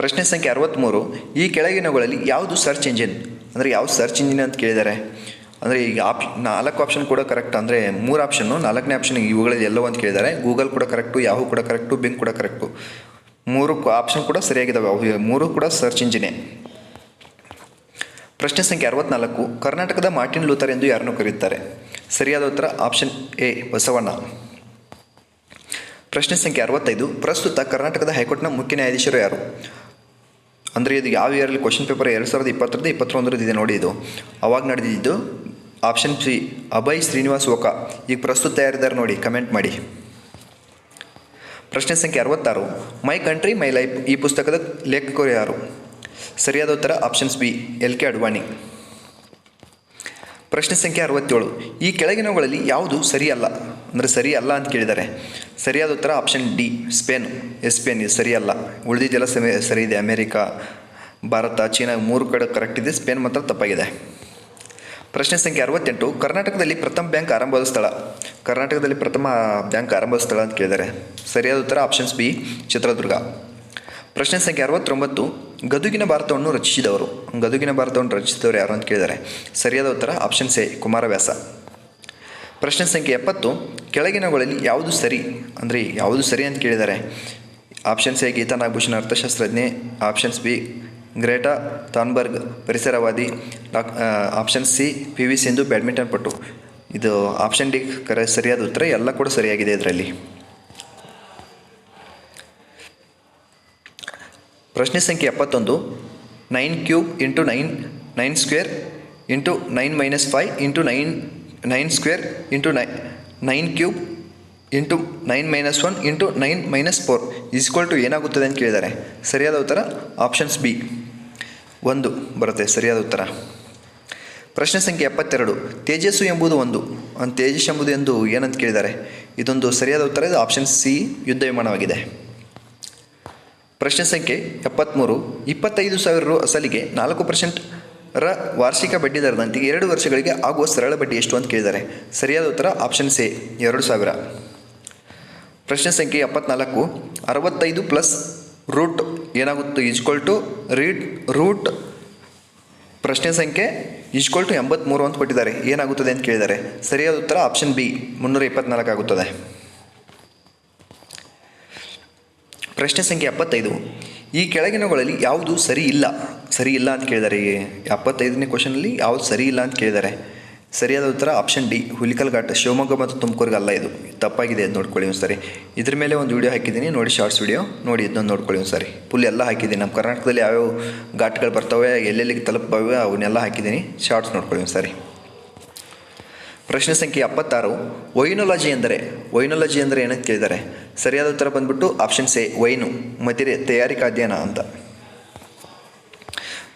ಪ್ರಶ್ನೆ ಸಂಖ್ಯೆ ಅರವತ್ತ್ಮೂರು ಈ ಕೆಳಗಿನವುಗಳಲ್ಲಿ ಯಾವುದು ಸರ್ಚ್ ಇಂಜಿನ್ ಅಂದರೆ ಯಾವ ಸರ್ಚ್ ಇಂಜಿನ್ ಅಂತ ಕೇಳಿದ್ದಾರೆ ಅಂದರೆ ಈಗ ಆಪ್, ನಾಲ್ಕು ಆಪ್ಷನ್ ಕೂಡ ಕರೆಕ್ಟ್ ಅಂದರೆ ಮೂರು ಆಪ್ಷನ್ನು ನಾಲ್ಕನೇ ಆಪ್ಷನ್ ಇವುಗಳಲ್ಲಿ ಎಲ್ಲವೂ ಅಂತ ಕೇಳಿದ್ದಾರೆ ಗೂಗಲ್ ಕೂಡ ಕರೆಕ್ಟು ಯಾಹೂ ಕೂಡ ಕರೆಕ್ಟು ಬಿಂಗ್ ಕೂಡ ಕರೆಕ್ಟು ಮೂರು ಆಪ್ಷನ್ ಕೂಡ ಸರಿಯಾಗಿದ್ದಾವೆ ಅವು ಮೂರು ಕೂಡ ಸರ್ಚ್ ಇಂಜಿನೇ ಪ್ರಶ್ನೆ ಸಂಖ್ಯೆ ಅರವತ್ನಾಲ್ಕು. ಕರ್ನಾಟಕದ ಮಾರ್ಟಿನ್ ಲೂಥರ್ ಎಂದು ಯಾರನ್ನು ಕರೆಯುತ್ತಾರೆ? ಸರಿಯಾದ ಉತ್ತರ ಆಪ್ಷನ್ ಎ, ಬಸವಣ್ಣ. ಪ್ರಶ್ನೆ ಸಂಖ್ಯೆ ಅರವತ್ತೈದು. ಪ್ರಸ್ತುತ ಕರ್ನಾಟಕದ ಹೈಕೋರ್ಟ್ನ ಮುಖ್ಯ ನ್ಯಾಯಾಧೀಶರು ಯಾರು? ಅಂದರೆ ಇದು ಯಾವ ಇಯರಲ್ಲಿ ಕ್ವಶನ್ ಪೇಪರ್ ಎರಡು ಸಾವಿರದ ಇಪ್ಪತ್ತರದ್ದು ಇಪ್ಪತ್ತೊಂದರದ್ದು ಇದೆ ನೋಡಿ ಇದು. ಅವಾಗ ನಡೆದಿದ್ದು ಆಪ್ಷನ್ ಸಿ ಅಭಯ್ ಶ್ರೀನಿವಾಸ್ ಓಕಾ. ಈಗ ಪ್ರಸ್ತುತ ಯಾರಿದ್ದಾರೆ ನೋಡಿ ಕಮೆಂಟ್ ಮಾಡಿ. ಪ್ರಶ್ನೆ ಸಂಖ್ಯೆ ಅರವತ್ತಾರು. ಮೈ ಕಂಟ್ರಿ ಮೈ ಲೈಫ್ ಈ ಪುಸ್ತಕದ ಲೇಖಕರು ಯಾರು? ಸರಿಯಾದ ಉತ್ತರ options B L K Advani ಪ್ರಶ್ನೆ ಸಂಖ್ಯೆ ಅರವತ್ತೇಳು. ಈ ಕೆಳಗಿನವುಗಳಲ್ಲಿ ಯಾವುದು ಸರಿಯಲ್ಲ? ಅಂದರೆ ಸರಿ ಅಲ್ಲ ಅಂತ ಕೇಳಿದ್ದಾರೆ. ಸರಿಯಾದ ಉತ್ತರ ಆಪ್ಷನ್ ಡಿ ಸ್ಪೇನ್ ಸ್ಪೇನ್ ಇದು ಸರಿಯಲ್ಲ. ಉಳಿದಿದ್ದೆಲ್ಲ ಸರಿ ಇದೆ. ಅಮೇರಿಕಾ, ಭಾರತ, ಚೀನಾ, ಮೂರು ಕಡೆ ಕರೆಕ್ಟ್ ಇದೆ. ಸ್ಪೇನ್ ಮಾತ್ರ ತಪ್ಪಾಗಿದೆ. ಪ್ರಶ್ನೆ ಸಂಖ್ಯೆ ಅರವತ್ತೆಂಟು, ಕರ್ನಾಟಕದಲ್ಲಿ ಪ್ರಥಮ ಬ್ಯಾಂಕ್ ಆರಂಭದ ಸ್ಥಳ. ಕರ್ನಾಟಕದಲ್ಲಿ ಪ್ರಥಮ ಬ್ಯಾಂಕ್ ಆರಂಭದ ಸ್ಥಳ ಅಂತ ಕೇಳಿದ್ದಾರೆ. ಸರಿಯಾದ ಉತ್ತರ ಆಪ್ಷನ್ಸ್ ಬಿ ಚಿತ್ರದುರ್ಗ. ಪ್ರಶ್ನೆ ಸಂಖ್ಯೆ ಅರವತ್ತೊಂಬತ್ತು, ಗದುಗಿನ ಭಾರತವನ್ನು ರಚಿಸಿದವರು. ಗದುಗಿನ ಭಾರತವನ್ನು ರಚಿಸಿದವರು ಯಾರು ಅಂತ ಕೇಳಿದ್ದಾರೆ. ಸರಿಯಾದ ಉತ್ತರ ಆಪ್ಷನ್ ಎ ಕುಮಾರವ್ಯಾಸ. ಪ್ರಶ್ನೆ ಸಂಖ್ಯೆ ಎಪ್ಪತ್ತು, ಕೆಳಗಿನವುಗಳಲ್ಲಿ ಯಾವುದು ಸರಿ? ಅಂದರೆ ಯಾವುದು ಸರಿ ಅಂತ ಕೇಳಿದ್ದಾರೆ. ಆಪ್ಷನ್ಸ್ ಎ ಗೀತಾ ನಾಗಭೂಷಣ ಅರ್ಥಶಾಸ್ತ್ರಜ್ಞೆ. ಆಪ್ಷನ್ಸ್ ಬಿ ಗ್ರೇಟಾ ಥಾನ್ಬರ್ಗ್ ಪರಿಸರವಾದಿ dock option C, P V Sindhu badminton ಪಟು. ಇದು ಆಪ್ಷನ್ ಡಿ ಕರೆ ಸರಿಯಾದ ಉತ್ತರ, ಎಲ್ಲ ಕೂಡ ಸರಿಯಾಗಿದೆ ಇದರಲ್ಲಿ. ಪ್ರಶ್ನೆ ಸಂಖ್ಯೆ ಎಪ್ಪತ್ತೊಂದು. Nine cube into nine nine square into nine minus five into nine nine square into nine nine cube into nine minus one into nine minus four. Is equal to ಏನಾಗುತ್ತದೆ ಅಂತ ಕೇಳಿದ್ದಾರೆ. ಸರಿಯಾದ ಉತ್ತರ, ಆಪ್ಷನ್ಸ್ ಬಿ. ಒಂದು ಬರುತ್ತೆ, ಸರಿಯಾದ ಉತ್ತರ. ಪ್ರಶ್ನೆ ಸಂಖ್ಯೆ ಎಪ್ಪತ್ತೆರಡು, ತೇಜಸ್ಸು ಎಂಬುದು ಒಂದು. ತೇಜಸ್ ಎಂಬುದು ಎಂದು ಏನಂತ ಕೇಳಿದ್ದಾರೆ? ಇದೊಂದು ಸರಿಯಾದ ಉತ್ತರ, ಇದು ಆಪ್ಷನ್ ಸಿ ಯುದ್ಧ ವಿಮಾನವಾಗಿದೆ. ಪ್ರಶ್ನೆ ಸಂಖ್ಯೆ ಎಪ್ಪತ್ತ್ಮೂರು ಇಪ್ಪತ್ತೈದು ಸಾವಿರ ರು ಅಸಲಿಗೆ ನಾಲ್ಕು ಪರ್ಸೆಂಟ್ ರ ವಾರ್ಷಿಕ ಬಡ್ಡಿ ದರದಂತೆ ಎರಡು ವರ್ಷಗಳಿಗೆ ಆಗುವ ಸರಳ ಬಡ್ಡಿ ಎಷ್ಟು ಅಂತ ಕೇಳಿದ್ದಾರೆ? ಸರಿಯಾದ ಉತ್ತರ ಆಪ್ಷನ್ ಸಿ ಎರಡು ಸಾವಿರ. ಪ್ರಶ್ನೆ ಸಂಖ್ಯೆ ಎಪ್ಪತ್ನಾಲ್ಕು, ಅರವತ್ತೈದು ಪ್ಲಸ್ ರೂಟ್ ಏನಾಗುತ್ತೆ ಈಜ್ಕೊಲ್ ಟು ರೀಡ್ ರೂಟ್ ಪ್ರಶ್ನೆ ಸಂಖ್ಯೆ ಈಜ್ಕೊಲ್ ಟು ಎಂಬತ್ತ್ಮೂರು ಅಂತ ಕೊಟ್ಟಿದ್ದಾರೆ. ಏನಾಗುತ್ತದೆ ಅಂತ ಕೇಳಿದ್ದಾರೆ. ಸರಿಯಾದ ಉತ್ತರ ಆಪ್ಷನ್ ಬಿ ಮುನ್ನೂರ ಇಪ್ಪತ್ನಾಲ್ಕು ಆಗುತ್ತದೆ. ಪ್ರಶ್ನೆ ಸಂಖ್ಯೆ ಎಪ್ಪತ್ತೈದು. ಈ ಕೆಳಗಿನವುಗಳಲ್ಲಿ ಯಾವುದು ಸರಿ ಇಲ್ಲ? ಸರಿ ಇಲ್ಲ ಅಂತ ಕೇಳಿದ್ದಾರೆ. ಎಪ್ಪತ್ತೈದನೇ ಕ್ವಶನಲ್ಲಿ ಯಾವುದು ಸರಿ ಇಲ್ಲ ಅಂತ ಕೇಳಿದ್ದಾರೆ. ಸರಿಯಾದ ಉತ್ತರ ಆಪ್ಷನ್ ಡಿ ಹುಲಿಕಲ್ ಘಾಟ್ ಶಿವಮೊಗ್ಗ ಮತ್ತು ತುಮಕೂರಿಗೆ ಅಲ್ಲ ಇದು. ತಪ್ಪಾಗಿದೆ ಅದು ನೋಡ್ಕೊಳ್ಳಿ ಒಂದು ಸರಿ ಇದ್ರ ಮೇಲೆ ಒಂದು ವಿಡಿಯೋ ಹಾಕಿದ್ದೀನಿ. ನೋಡಿ ಶಾರ್ಟ್ಸ್ ವೀಡಿಯೋ ನೋಡಿ ಇದನ್ನು ನೋಡ್ಕೊಳ್ಳಿ ಒಂದು ಸರಿ ಫುಲ್ ಎಲ್ಲ ಹಾಕಿದ್ದೀನಿ. ನಮ್ಮ ಕರ್ನಾಟಕದಲ್ಲಿ ಯಾವ್ಯಾವ ಘಾಟ್ಗಳು ಬರ್ತವೆ, ಎಲ್ಲೆಲ್ಲಿಗೆ ತಲುಪವೆ ಅವನ್ನೆಲ್ಲ ಹಾಕಿದ್ದೀನಿ. ಶಾರ್ಟ್ಸ್ ನೋಡ್ಕೊಳ್ಳಿ ಒಂದು ಸರಿ ಪ್ರಶ್ನೆ ಸಂಖ್ಯೆ ಎಪ್ಪತ್ತಾರು. ವೈನೊಲಜಿ ಎಂದರೆ, ವೈನೊಲಜಿ ಅಂದರೆ ಏನಂತ ಕೇಳಿದ್ದಾರೆ? ಸರಿಯಾದ ಉತ್ತರ ಬಂದ್ಬಿಟ್ಟು ಆಪ್ಷನ್ಸ್ ಎ ವೈನು ಮತಿರೆ ತಯಾರಿಕಾ ಅಧ್ಯಯನ ಅಂತ.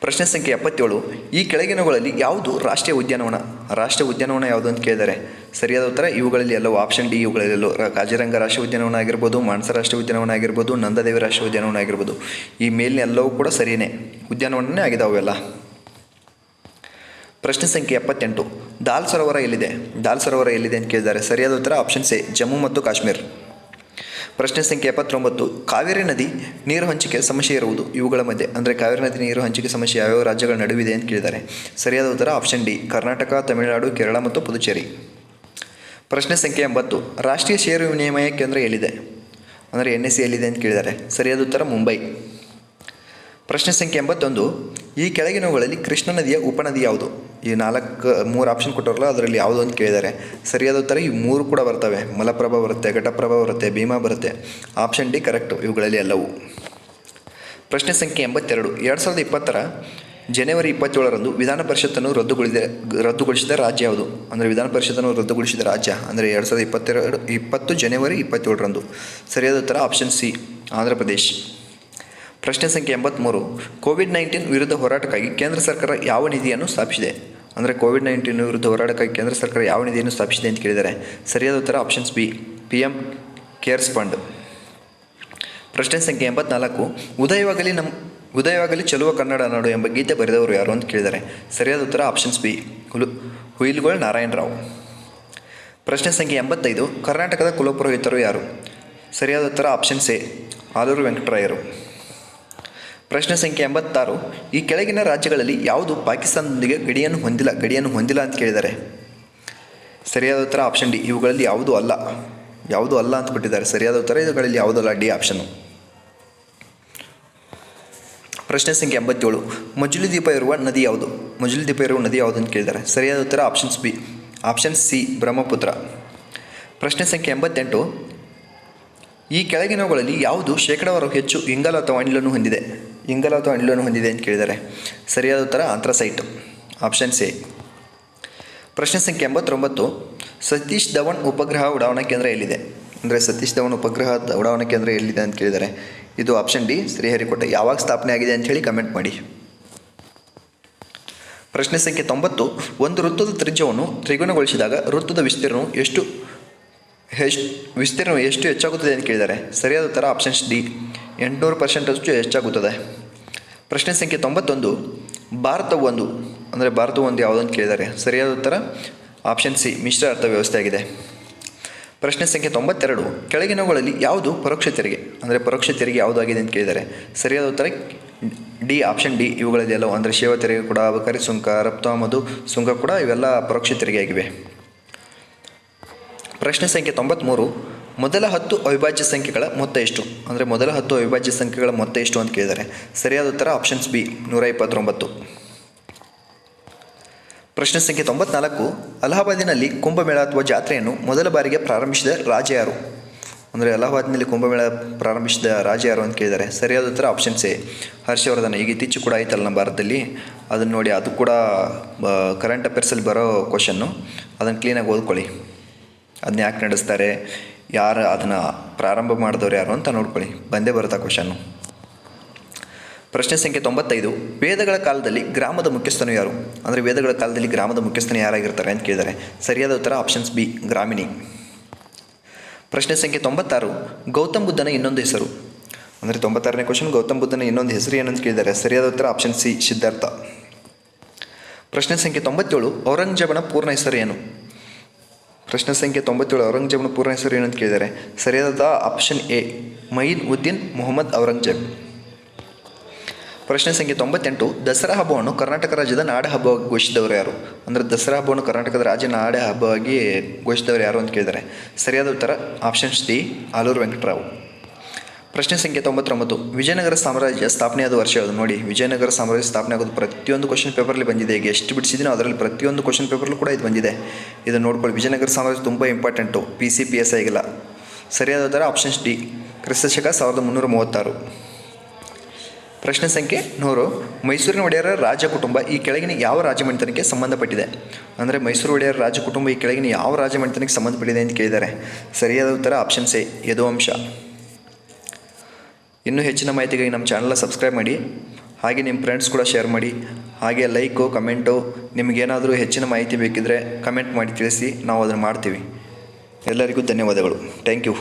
ಪ್ರಶ್ನೆ ಸಂಖ್ಯೆ ಎಪ್ಪತ್ತೇಳು, ಈ ಕೆಳಗಿನವುಗಳಲ್ಲಿ ಯಾವುದು ರಾಷ್ಟ್ರೀಯ ಉದ್ಯಾನವನ? ರಾಷ್ಟ್ರೀಯ ಉದ್ಯಾನವನ ಯಾವುದು ಅಂತ ಕೇಳಿದ್ದಾರೆ ಸರಿಯಾದ ಉತ್ತರ ಇವುಗಳಲ್ಲಿ ಎಲ್ಲವೂ ಆಪ್ಷನ್ ಡಿ ಇವುಗಳಲ್ಲಿ ಎಲ್ಲೋ ಕಾಜಿರಂಗ ರಾಷ್ಟ್ರೀಯ ಉದ್ಯಾನವನ ಆಗಿರ್ಬೋದು, ಮಾನಸ ರಾಷ್ಟ್ರೀಯ ಉದ್ಯಾನವನ ಆಗಿರ್ಬೋದು, ನಂದದೇವಿ ರಾಷ್ಟ್ರೀಯ ಉದ್ಯಾನವನ ಆಗಿರ್ಬೋದು. ಈ ಮೇಲಿನ ಎಲ್ಲವೂ ಕೂಡ ಸರಿಯೇ ಉದ್ಯಾನವನನೇ ಆಗಿದೆ ಅವೆಲ್ಲ ಪ್ರಶ್ನೆ ಸಂಖ್ಯೆ ಎಪ್ಪತ್ತೆಂಟು, ದಾಲ್ ಸರೋವರ ಎಲ್ಲಿದೆ? ದಾಲ್ ಸರೋವರ ಎಲ್ಲಿದೆ ಅಂತ ಕೇಳಿದ್ದಾರೆ ಸರಿಯಾದ ಉತ್ತರ ಆಪ್ಷನ್ ಜಮ್ಮು ಮತ್ತು ಕಾಶ್ಮೀರ್. ಪ್ರಶ್ನೆ ಸಂಖ್ಯೆ ಎಪ್ಪತ್ತೊಂಬತ್ತು. ಕಾವೇರಿ ನದಿ ನೀರು ಹಂಚಿಕೆ ಸಮಸ್ಯೆ ಇರುವುದು. ಇವುಗಳ ಮಧ್ಯೆ, ಅಂದರೆ ಕಾವೇರಿ ನದಿ ನೀರು ಹಂಚಿಕೆ ಸಮಸ್ಯೆ ಯಾವ್ಯಾವ ರಾಜ್ಯಗಳ ನಡುವಿದೆ ಅಂತ ಕೇಳಿದ್ದಾರೆ. ಸರಿಯಾದ ಉತ್ತರ ಆಪ್ಷನ್ ಡಿ, ಕರ್ನಾಟಕ, ತಮಿಳುನಾಡು, ಕೇರಳ ಮತ್ತು ಪುದುಚೇರಿ. ಪ್ರಶ್ನೆ ಸಂಖ್ಯೆ ಎಂಬತ್ತು. ರಾಷ್ಟ್ರೀಯ ಷೇರು ವಿನಿಮಯ ಕೇಂದ್ರ ಎಲ್ಲಿದೆ? ಅಂದರೆ ಎನ್ ಎಸ್ ಸಿ ಎಲ್ಲಿದೆ ಅಂತ ಕೇಳಿದ್ದಾರೆ. ಸರಿಯಾದ ಉತ್ತರ ಮುಂಬೈ. ಪ್ರಶ್ನೆ ಸಂಖ್ಯೆ ಎಂಬತ್ತೊಂದು, ಈ ಕೆಳಗಿನವುಗಳಲ್ಲಿ ಕೃಷ್ಣ ನದಿಯ ಉಪನದಿ ಯಾವುದು? ಈ ನಾಲ್ಕು, ಮೂರು ಆಪ್ಷನ್ ಕೊಟ್ಟವರಲ್ಲ, ಅದರಲ್ಲಿ ಯಾವುದು ಅಂತ ಕೇಳಿದ್ದಾರೆ. ಸರಿಯಾದ ಉತ್ತರ, ಈ ಮೂರು ಕೂಡ ಬರ್ತವೆ. ಮಲಪ್ರಭಾ ಬರುತ್ತೆ, ಘಟಪ್ರಭಾ ಬರುತ್ತೆ, ಭೀಮಾ ಬರುತ್ತೆ. ಆಪ್ಷನ್ ಡಿ ಕರೆಕ್ಟು ಇವುಗಳಲ್ಲಿ ಎಲ್ಲವೂ. ಪ್ರಶ್ನೆ ಸಂಖ್ಯೆ ಎಂಬತ್ತೆರಡು, ಎರಡು ಸಾವಿರದ ಇಪ್ಪತ್ತರ ಜನವರಿ ಇಪ್ಪತ್ತೇಳರಂದು ವಿಧಾನ ಪರಿಷತ್ತನ್ನು ರದ್ದುಗೊಳಿಸಿದ ರದ್ದುಗೊಳಿಸಿದ ರಾಜ್ಯ ಯಾವುದು? ಅಂದರೆ ವಿಧಾನ ಪರಿಷತ್ತನ್ನು ರದ್ದುಗೊಳಿಸಿದ ರಾಜ್ಯ, ಅಂದರೆ ಎರಡು ಸಾವಿರದ ಇಪ್ಪತ್ತೆರಡು, ಇಪ್ಪತ್ತು ಜನವರಿ ಇಪ್ಪತ್ತೇಳರಂದು. ಸರಿಯಾದ ಉತ್ತರ ಆಪ್ಷನ್ ಸಿ ಆಂಧ್ರ ಪ್ರದೇಶ್. ಪ್ರಶ್ನೆ ಸಂಖ್ಯೆ ಎಂಬತ್ತ್ಮೂರು ಕೋವಿಡ್ ನೈನ್ಟೀನ್ ವಿರುದ್ಧ ಹೋರಾಟಕ್ಕಾಗಿ ಕೇಂದ್ರ ಸರ್ಕಾರ ಯಾವ ನಿಧಿಯನ್ನು ಸ್ಥಾಪಿಸಿದೆ? ಅಂದರೆ ಕೋವಿಡ್ ನೈನ್ಟೀನ್ ವಿರುದ್ಧ ಹೋರಾಟಕ್ಕಾಗಿ ಕೇಂದ್ರ ಸರ್ಕಾರ ಯಾವ ನಿಧಿಯನ್ನು ಸ್ಥಾಪಿಸಿದೆ ಅಂತ ಕೇಳಿದ್ದಾರೆ ಸರಿಯಾದ ಉತ್ತರ options B P M cares fund ಪ್ರಶ್ನೆ ಸಂಖ್ಯೆ ಎಂಬತ್ನಾಲ್ಕು. ಉದಯವಾಗಲಿ ನಮ್ಮ ಉದಯವಾಗಲಿ ಚಲುವ ಕನ್ನಡ ನಾಡು ಎಂಬ ಗೀತೆ ಬರೆದವರು ಯಾರು ಅಂತ ಕೇಳಿದ್ದಾರೆ ಸರಿಯಾದ ಉತ್ತರ ಆಪ್ಷನ್ಸ್ ಬಿ ಹುಲು, ಹುಯಿಲ್ಗೋಳ್ ನಾರಾಯಣರಾವ್ ಪ್ರಶ್ನೆ ಸಂಖ್ಯೆ ಎಂಬತ್ತೈದು. ಕರ್ನಾಟಕದ ಕುಲಪುರೋಹಿತರು ಯಾರು? ಸರಿಯಾದ ಉತ್ತರ ಆಪ್ಷನ್ಸ್ ಎ ಆಲೂರು ವೆಂಕಟರಾಯರು. ಪ್ರಶ್ನೆ ಸಂಖ್ಯೆ ಎಂಬತ್ತಾರು, ಈ ಕೆಳಗಿನ ರಾಜ್ಯಗಳಲ್ಲಿ ಯಾವುದು ಪಾಕಿಸ್ತಾನದೊಂದಿಗೆ ಗಡಿಯನ್ನು ಹೊಂದಿಲ್ಲ ಗಡಿಯನ್ನು ಹೊಂದಿಲ್ಲ ಅಂತ ಕೇಳಿದ್ದಾರೆ ಸರಿಯಾದ ಉತ್ತರ ಆಪ್ಷನ್ ಡಿ, ಇವುಗಳಲ್ಲಿ ಯಾವುದೂ ಅಲ್ಲ. ಯಾವುದೂ ಅಲ್ಲ ಅಂತ ಕೊಟ್ಟಿದ್ದಾರೆ. ಸರಿಯಾದ ಉತ್ತರ, ಇವುಗಳಲ್ಲಿ ಯಾವುದೂ ಅಲ್ಲ ಡಿ ಆಪ್ಷನ್ನು ಪ್ರಶ್ನೆ ಸಂಖ್ಯೆ ಎಂಬತ್ತೇಳು ಮಜುಲಿ ದೀಪ ಇರುವ ನದಿ ಯಾವುದು? ಮಜುಲಿ ದೀಪ ಇರುವ ನದಿ ಯಾವುದು ಅಂತ ಕೇಳಿದ್ದಾರೆ ಸರಿಯಾದ ಉತ್ತರ options B, option C, Brahmaputra. ಪ್ರಶ್ನೆ ಸಂಖ್ಯೆ ಎಂಬತ್ತೆಂಟು, ಈ ಕೆಳಗಿನವುಗಳಲ್ಲಿ ಯಾವುದು ಶೇಕಡಾವಾರು ಹೆಚ್ಚು ಇಂಗಾಲ ಅಥವಾ ಅನಿಲನ್ನು ಹೊಂದಿದೆ? ಇಂಗಾಲ ಅಥವಾ ಅನಿಲನ್ನು ಹೊಂದಿದೆ ಅಂತ ಕೇಳಿದ್ದಾರೆ. ಸರಿಯಾದ ಉತ್ತರ ಆಂಥ್ರಸೈಟ್. ಆಪ್ಷನ್ ಸಿ ಪ್ರಶ್ನೆ ಸಂಖ್ಯೆ ಎಂಬತ್ತೊಂಬತ್ತು. ಸತೀಶ್ ಧವನ್ ಉಪಗ್ರಹ ಉಡಾವಣಾ ಕೇಂದ್ರ ಎಲ್ಲಿದೆ? ಅಂದರೆ ಸತೀಶ್ ಧವನ್ ಉಪಗ್ರಹ ಉಡಾವಣಾ ಕೇಂದ್ರ ಎಲ್ಲಿದೆ ಅಂತ ಕೇಳಿದ್ದಾರೆ. ಇದು ಆಪ್ಷನ್ ಡಿ ಶ್ರೀಹರಿಕೋಟೆ. ಯಾವಾಗ ಸ್ಥಾಪನೆ ಆಗಿದೆ ಅಂತ ಹೇಳಿ ಕಮೆಂಟ್ ಮಾಡಿ. ಪ್ರಶ್ನೆ ಸಂಖ್ಯೆ ತೊಂಬತ್ತು. ಒಂದು ವೃತ್ತದ ತ್ರಿಜ್ಯವನ್ನು ತ್ರಿಗುಣಗೊಳಿಸಿದಾಗ ವೃತ್ತದ ವಿಸ್ತೀರ್ಣವು ಎಷ್ಟು? ಎಷ್ಟು ವಿಸ್ತೀರ್ಣ ಎಷ್ಟು ಹೆಚ್ಚಾಗುತ್ತದೆ ಅಂತ ಕೇಳಿದ್ದಾರೆ. ಸರಿಯಾದ ಉತ್ತರ ಆಪ್ಷನ್ಸ್ ಡಿ ಎಂಟುನೂರು ಪರ್ಸೆಂಟಷ್ಟು ಹೆಚ್ಚಾಗುತ್ತದೆ. ಪ್ರಶ್ನೆ ಸಂಖ್ಯೆ ತೊಂಬತ್ತೊಂದು. ಭಾರತ ಒಂದು, ಅಂದರೆ ಭಾರತವು ಒಂದು ಯಾವುದು ಅಂತ ಕೇಳಿದ್ದಾರೆ. ಸರಿಯಾದ ಉತ್ತರ ಆಪ್ಷನ್ ಸಿ ಮಿಶ್ರ ಅರ್ಥವ್ಯವಸ್ಥೆ ಆಗಿದೆ ಪ್ರಶ್ನೆ ಸಂಖ್ಯೆ ತೊಂಬತ್ತೆರಡು. ಕೆಳಗಿನವುಗಳಲ್ಲಿ ಯಾವುದು ಪರೋಕ್ಷ ತೆರಿಗೆ, ಅಂದರೆ ಪರೋಕ್ಷ ತೆರಿಗೆ ಯಾವುದಾಗಿದೆ ಅಂತ ಕೇಳಿದ್ದಾರೆ. ಸರಿಯಾದ ಉತ್ತರ ಡಿ ಆಪ್ಷನ್ ಡಿ ಇವುಗಳಲ್ಲಿ ಎಲ್ಲವೂ, ಅಂದರೆ ಸೇವಾ ತೆರಿಗೆ ಕೂಡ, ಅಬಕಾರಿ ಸುಂಕ ರಫ್ತು ಆಮದು ಸುಂಕ ಕೂಡ ಇವೆಲ್ಲ ಪರೋಕ್ಷ ತೆರಿಗೆಯಾಗಿವೆ. ಪ್ರಶ್ನೆ ಸಂಖ್ಯೆ ತೊಂಬತ್ತ್ಮೂರು ಮೊದಲ ಹತ್ತು ಅವಿಭಾಜ್ಯ ಸಂಖ್ಯೆಗಳ ಮೊತ್ತ ಎಷ್ಟು? ಅಂದರೆ ಮೊದಲ ಹತ್ತು ಅವಿಭಾಜ್ಯ ಸಂಖ್ಯೆಗಳ ಮೊತ್ತ ಎಷ್ಟು ಅಂತ ಕೇಳಿದ್ದಾರೆ ಸರಿಯಾದ ಉತ್ತರ ಆಪ್ಷನ್ಸ್ ಬಿ ನೂರ ಇಪ್ಪತ್ತೊಂಬತ್ತು. ಪ್ರಶ್ನೆ ಸಂಖ್ಯೆ ತೊಂಬತ್ನಾಲ್ಕು, ಅಲಹಾಬಾದಿನಲ್ಲಿ ಕುಂಭಮೇಳ ಅಥವಾ ಜಾತ್ರೆಯನ್ನು ಮೊದಲ ಬಾರಿಗೆ ಪ್ರಾರಂಭಿಸಿದ ರಾಜ ಯಾರು? ಅಂದರೆ ಅಲಹಾಬಾದ್ನಲ್ಲಿ ಕುಂಭಮೇಳ ಪ್ರಾರಂಭಿಸಿದ ರಾಜ ಯಾರು ಅಂತ ಕೇಳಿದ್ದಾರೆ ಸರಿಯಾದ ಉತ್ತರ ಆಪ್ಷನ್ ಎ ಹರ್ಷವರ್ಧನ. ಈಗ ಇತ್ತೀಚೆ ಕೂಡ ಆಯ್ತಲ್ಲ ನಮ್ಮ ಭಾರತದಲ್ಲಿ. ಅದನ್ನು ನೋಡಿ ಅದು ಕೂಡ ಕರೆಂಟ್ ಅಫೇರ್ಸಲ್ಲಿ ಬರೋ ಕ್ವಶನ್ನು ಅದನ್ನು ಕ್ಲೀನಾಗಿ ಓದ್ಕೊಳ್ಳಿ. ಅದನ್ನ ಯಾಕೆ ನಡೆಸ್ತಾರೆ? ಯಾರು ಅದನ್ನು ಪ್ರಾರಂಭ ಮಾಡಿದವ್ರು ಯಾರು ಅಂತ ನೋಡ್ಕೊಳ್ಳಿ. ಬಂದೇ ಬರುತ್ತಾ ಕ್ವಶನ್ನು ಪ್ರಶ್ನೆ ಸಂಖ್ಯೆ ತೊಂಬತ್ತೈದು. ವೇದಗಳ ಕಾಲದಲ್ಲಿ ಗ್ರಾಮದ ಮುಖ್ಯಸ್ಥನು ಯಾರು? ಅಂದರೆ ವೇದಗಳ ಕಾಲದಲ್ಲಿ ಗ್ರಾಮದ ಮುಖ್ಯಸ್ಥನು ಯಾರಾಗಿರ್ತಾರೆ ಅಂತ ಕೇಳಿದ್ದಾರೆ ಸರಿಯಾದ ಉತ್ತರ ಆಪ್ಷನ್ಸ್ ಬಿ, ಗ್ರಾಮಿಣಿ. ಪ್ರಶ್ನೆ ಸಂಖ್ಯೆ ತೊಂಬತ್ತಾರು. ಗೌತಮ್ ಬುದ್ಧನ ಇನ್ನೊಂದು ಹೆಸರು. ಅಂದರೆ ತೊಂಬತ್ತಾರನೇ ಕ್ವಶನ್ ಗೌತಮ್ ಬುದ್ಧನ ಇನ್ನೊಂದು ಹೆಸರು ಏನಂತ ಕೇಳಿದ್ದಾರೆ ಸರಿಯಾದ ಉತ್ತರ ಆಪ್ಷನ್ ಸಿ, ಸಿದ್ಧಾರ್ಥ. ಪ್ರಶ್ನೆ ಸಂಖ್ಯೆ ತೊಂಬತ್ತೇಳು. ಔರಂಗಜೇಬನ ಪೂರ್ಣ ಹೆಸರು ಏನು? ಪ್ರಶ್ನೆ ಸಂಖ್ಯೆ ತೊಂಬತ್ತೇಳು ಔರಂಗಜೇಬನ ಪೂರ್ಣ ಹೆಸರು ಏನು ಕೇಳಿದ್ದಾರೆ. ಸರಿಯಾದ option A main Uddin Mohammad Aurangzeb. ಪ್ರಶ್ನೆ ಸಂಖ್ಯೆ ತೊಂಬತ್ತೆಂಟು, ದಸರಾ ಹಬ್ಬವನ್ನು ಕರ್ನಾಟಕ ರಾಜ್ಯದ ನಾಡ ಹಬ್ಬವಾಗಿ ಘೋಷಿಸಿದವರು ಯಾರು? ಅಂದರೆ ದಸರಾ ಹಬ್ಬವನ್ನು ಕರ್ನಾಟಕದ ರಾಜ್ಯ ನಾಡ ಹಬ್ಬವಾಗಿ ಘೋಷಿಸಿದವರು ಯಾರು ಅಂತ ಕೇಳಿದ್ದಾರೆ. ಸರಿಯಾದ ಉತ್ತರ ಆಪ್ಷನ್ಸ್ ಡಿ ಆಲೂರು ವೆಂಕಟರಾವ್. ಪ್ರಶ್ನೆ ಸಂಖ್ಯೆ ತೊಂಬತ್ತೊಂಬತ್ತು. ವಿಜಯನಗರ ಸಾಮ್ರಾಜ್ಯ ಸ್ಥಾಪನೆಯಾದ ವರ್ಷ ಯಾವುದು? ನೋಡಿ, ವಿಜಯನಗರ ಸಾಮ್ರಾಜ್ಯ ಸ್ಥಾಪನೆ ಆಗೋದು ಪ್ರತಿಯೊಂದು ಕ್ವಶನ್ ಪೇಪರಲ್ಲಿ ಬಂದಿದೆ. ಈಗ ಎಷ್ಟು ಬಿಡಿಸಿದ್ದೀನೋ ಅದರಲ್ಲಿ ಪ್ರತಿಯೊಂದು ಕ್ವಶನ್ ಪೇಪರ್ಲು ಕೂಡ ಇದು ಬಂದಿದೆ. ಇದು ನೋಡ್ಕೊಳ್ಳಿ, ವಿಜಯನಗರ ಸಾಮ್ರಾಜ್ಯ ತುಂಬ important P C P S ಆಗಿಲ್ಲ ಸರಿಯಾದ ಉತ್ತರ ಆಪ್ಷನ್ಸ್ ಡಿ ಕ್ರಿಸ್ತಶಕ ಸಾವಿರದ ಮುನ್ನೂರ ಮೂವತ್ತಾರು. ಪ್ರಶ್ನೆ ಸಂಖ್ಯೆ ನೂರು. ಮೈಸೂರಿನ ಒಡೆಯರ ರಾಜ ಕುಟುಂಬ ಈ ಕೆಳಗಿನ ಯಾವ ರಾಜಮನೆತನಕ್ಕೆ ಸಂಬಂಧಪಟ್ಟಿದೆ? ಅಂದರೆ ಮೈಸೂರು ಒಡೆಯರ ರಾಜ ಕುಟುಂಬ ಈ ಕೆಳಗಿನ ಯಾವ ರಾಜಮನೆತನಕ್ಕೆ ಸಂಬಂಧಪಟ್ಟಿದೆ ಅಂತ ಕೇಳಿದ್ದಾರೆ. ಸರಿಯಾದ ಉತ್ತರ ಆಪ್ಷನ್ ಎ ಯದುವಂಶ. ಇನ್ನೂ ಹೆಚ್ಚಿನ ಮಾಹಿತಿಗಾಗಿ ನಮ್ಮ ಚಾನಲ್ನ ಸಬ್ಸ್ಕ್ರೈಬ್ ಮಾಡಿ, ಹಾಗೆ ನಿಮ್ಮ ಫ್ರೆಂಡ್ಸ್ ಕೂಡ ಶೇರ್ ಮಾಡಿ, ಹಾಗೆ ಲೈಕು ಕಮೆಂಟು ನಿಮಗೇನಾದರೂ ಹೆಚ್ಚಿನ ಮಾಹಿತಿ ಬೇಕಿದ್ದರೆ ಕಮೆಂಟ್ ಮಾಡಿ ತಿಳಿಸಿ, ನಾವು ಅದನ್ನು ಮಾಡ್ತೀವಿ. ಎಲ್ಲರಿಗೂ ಧನ್ಯವಾದಗಳು. Thank you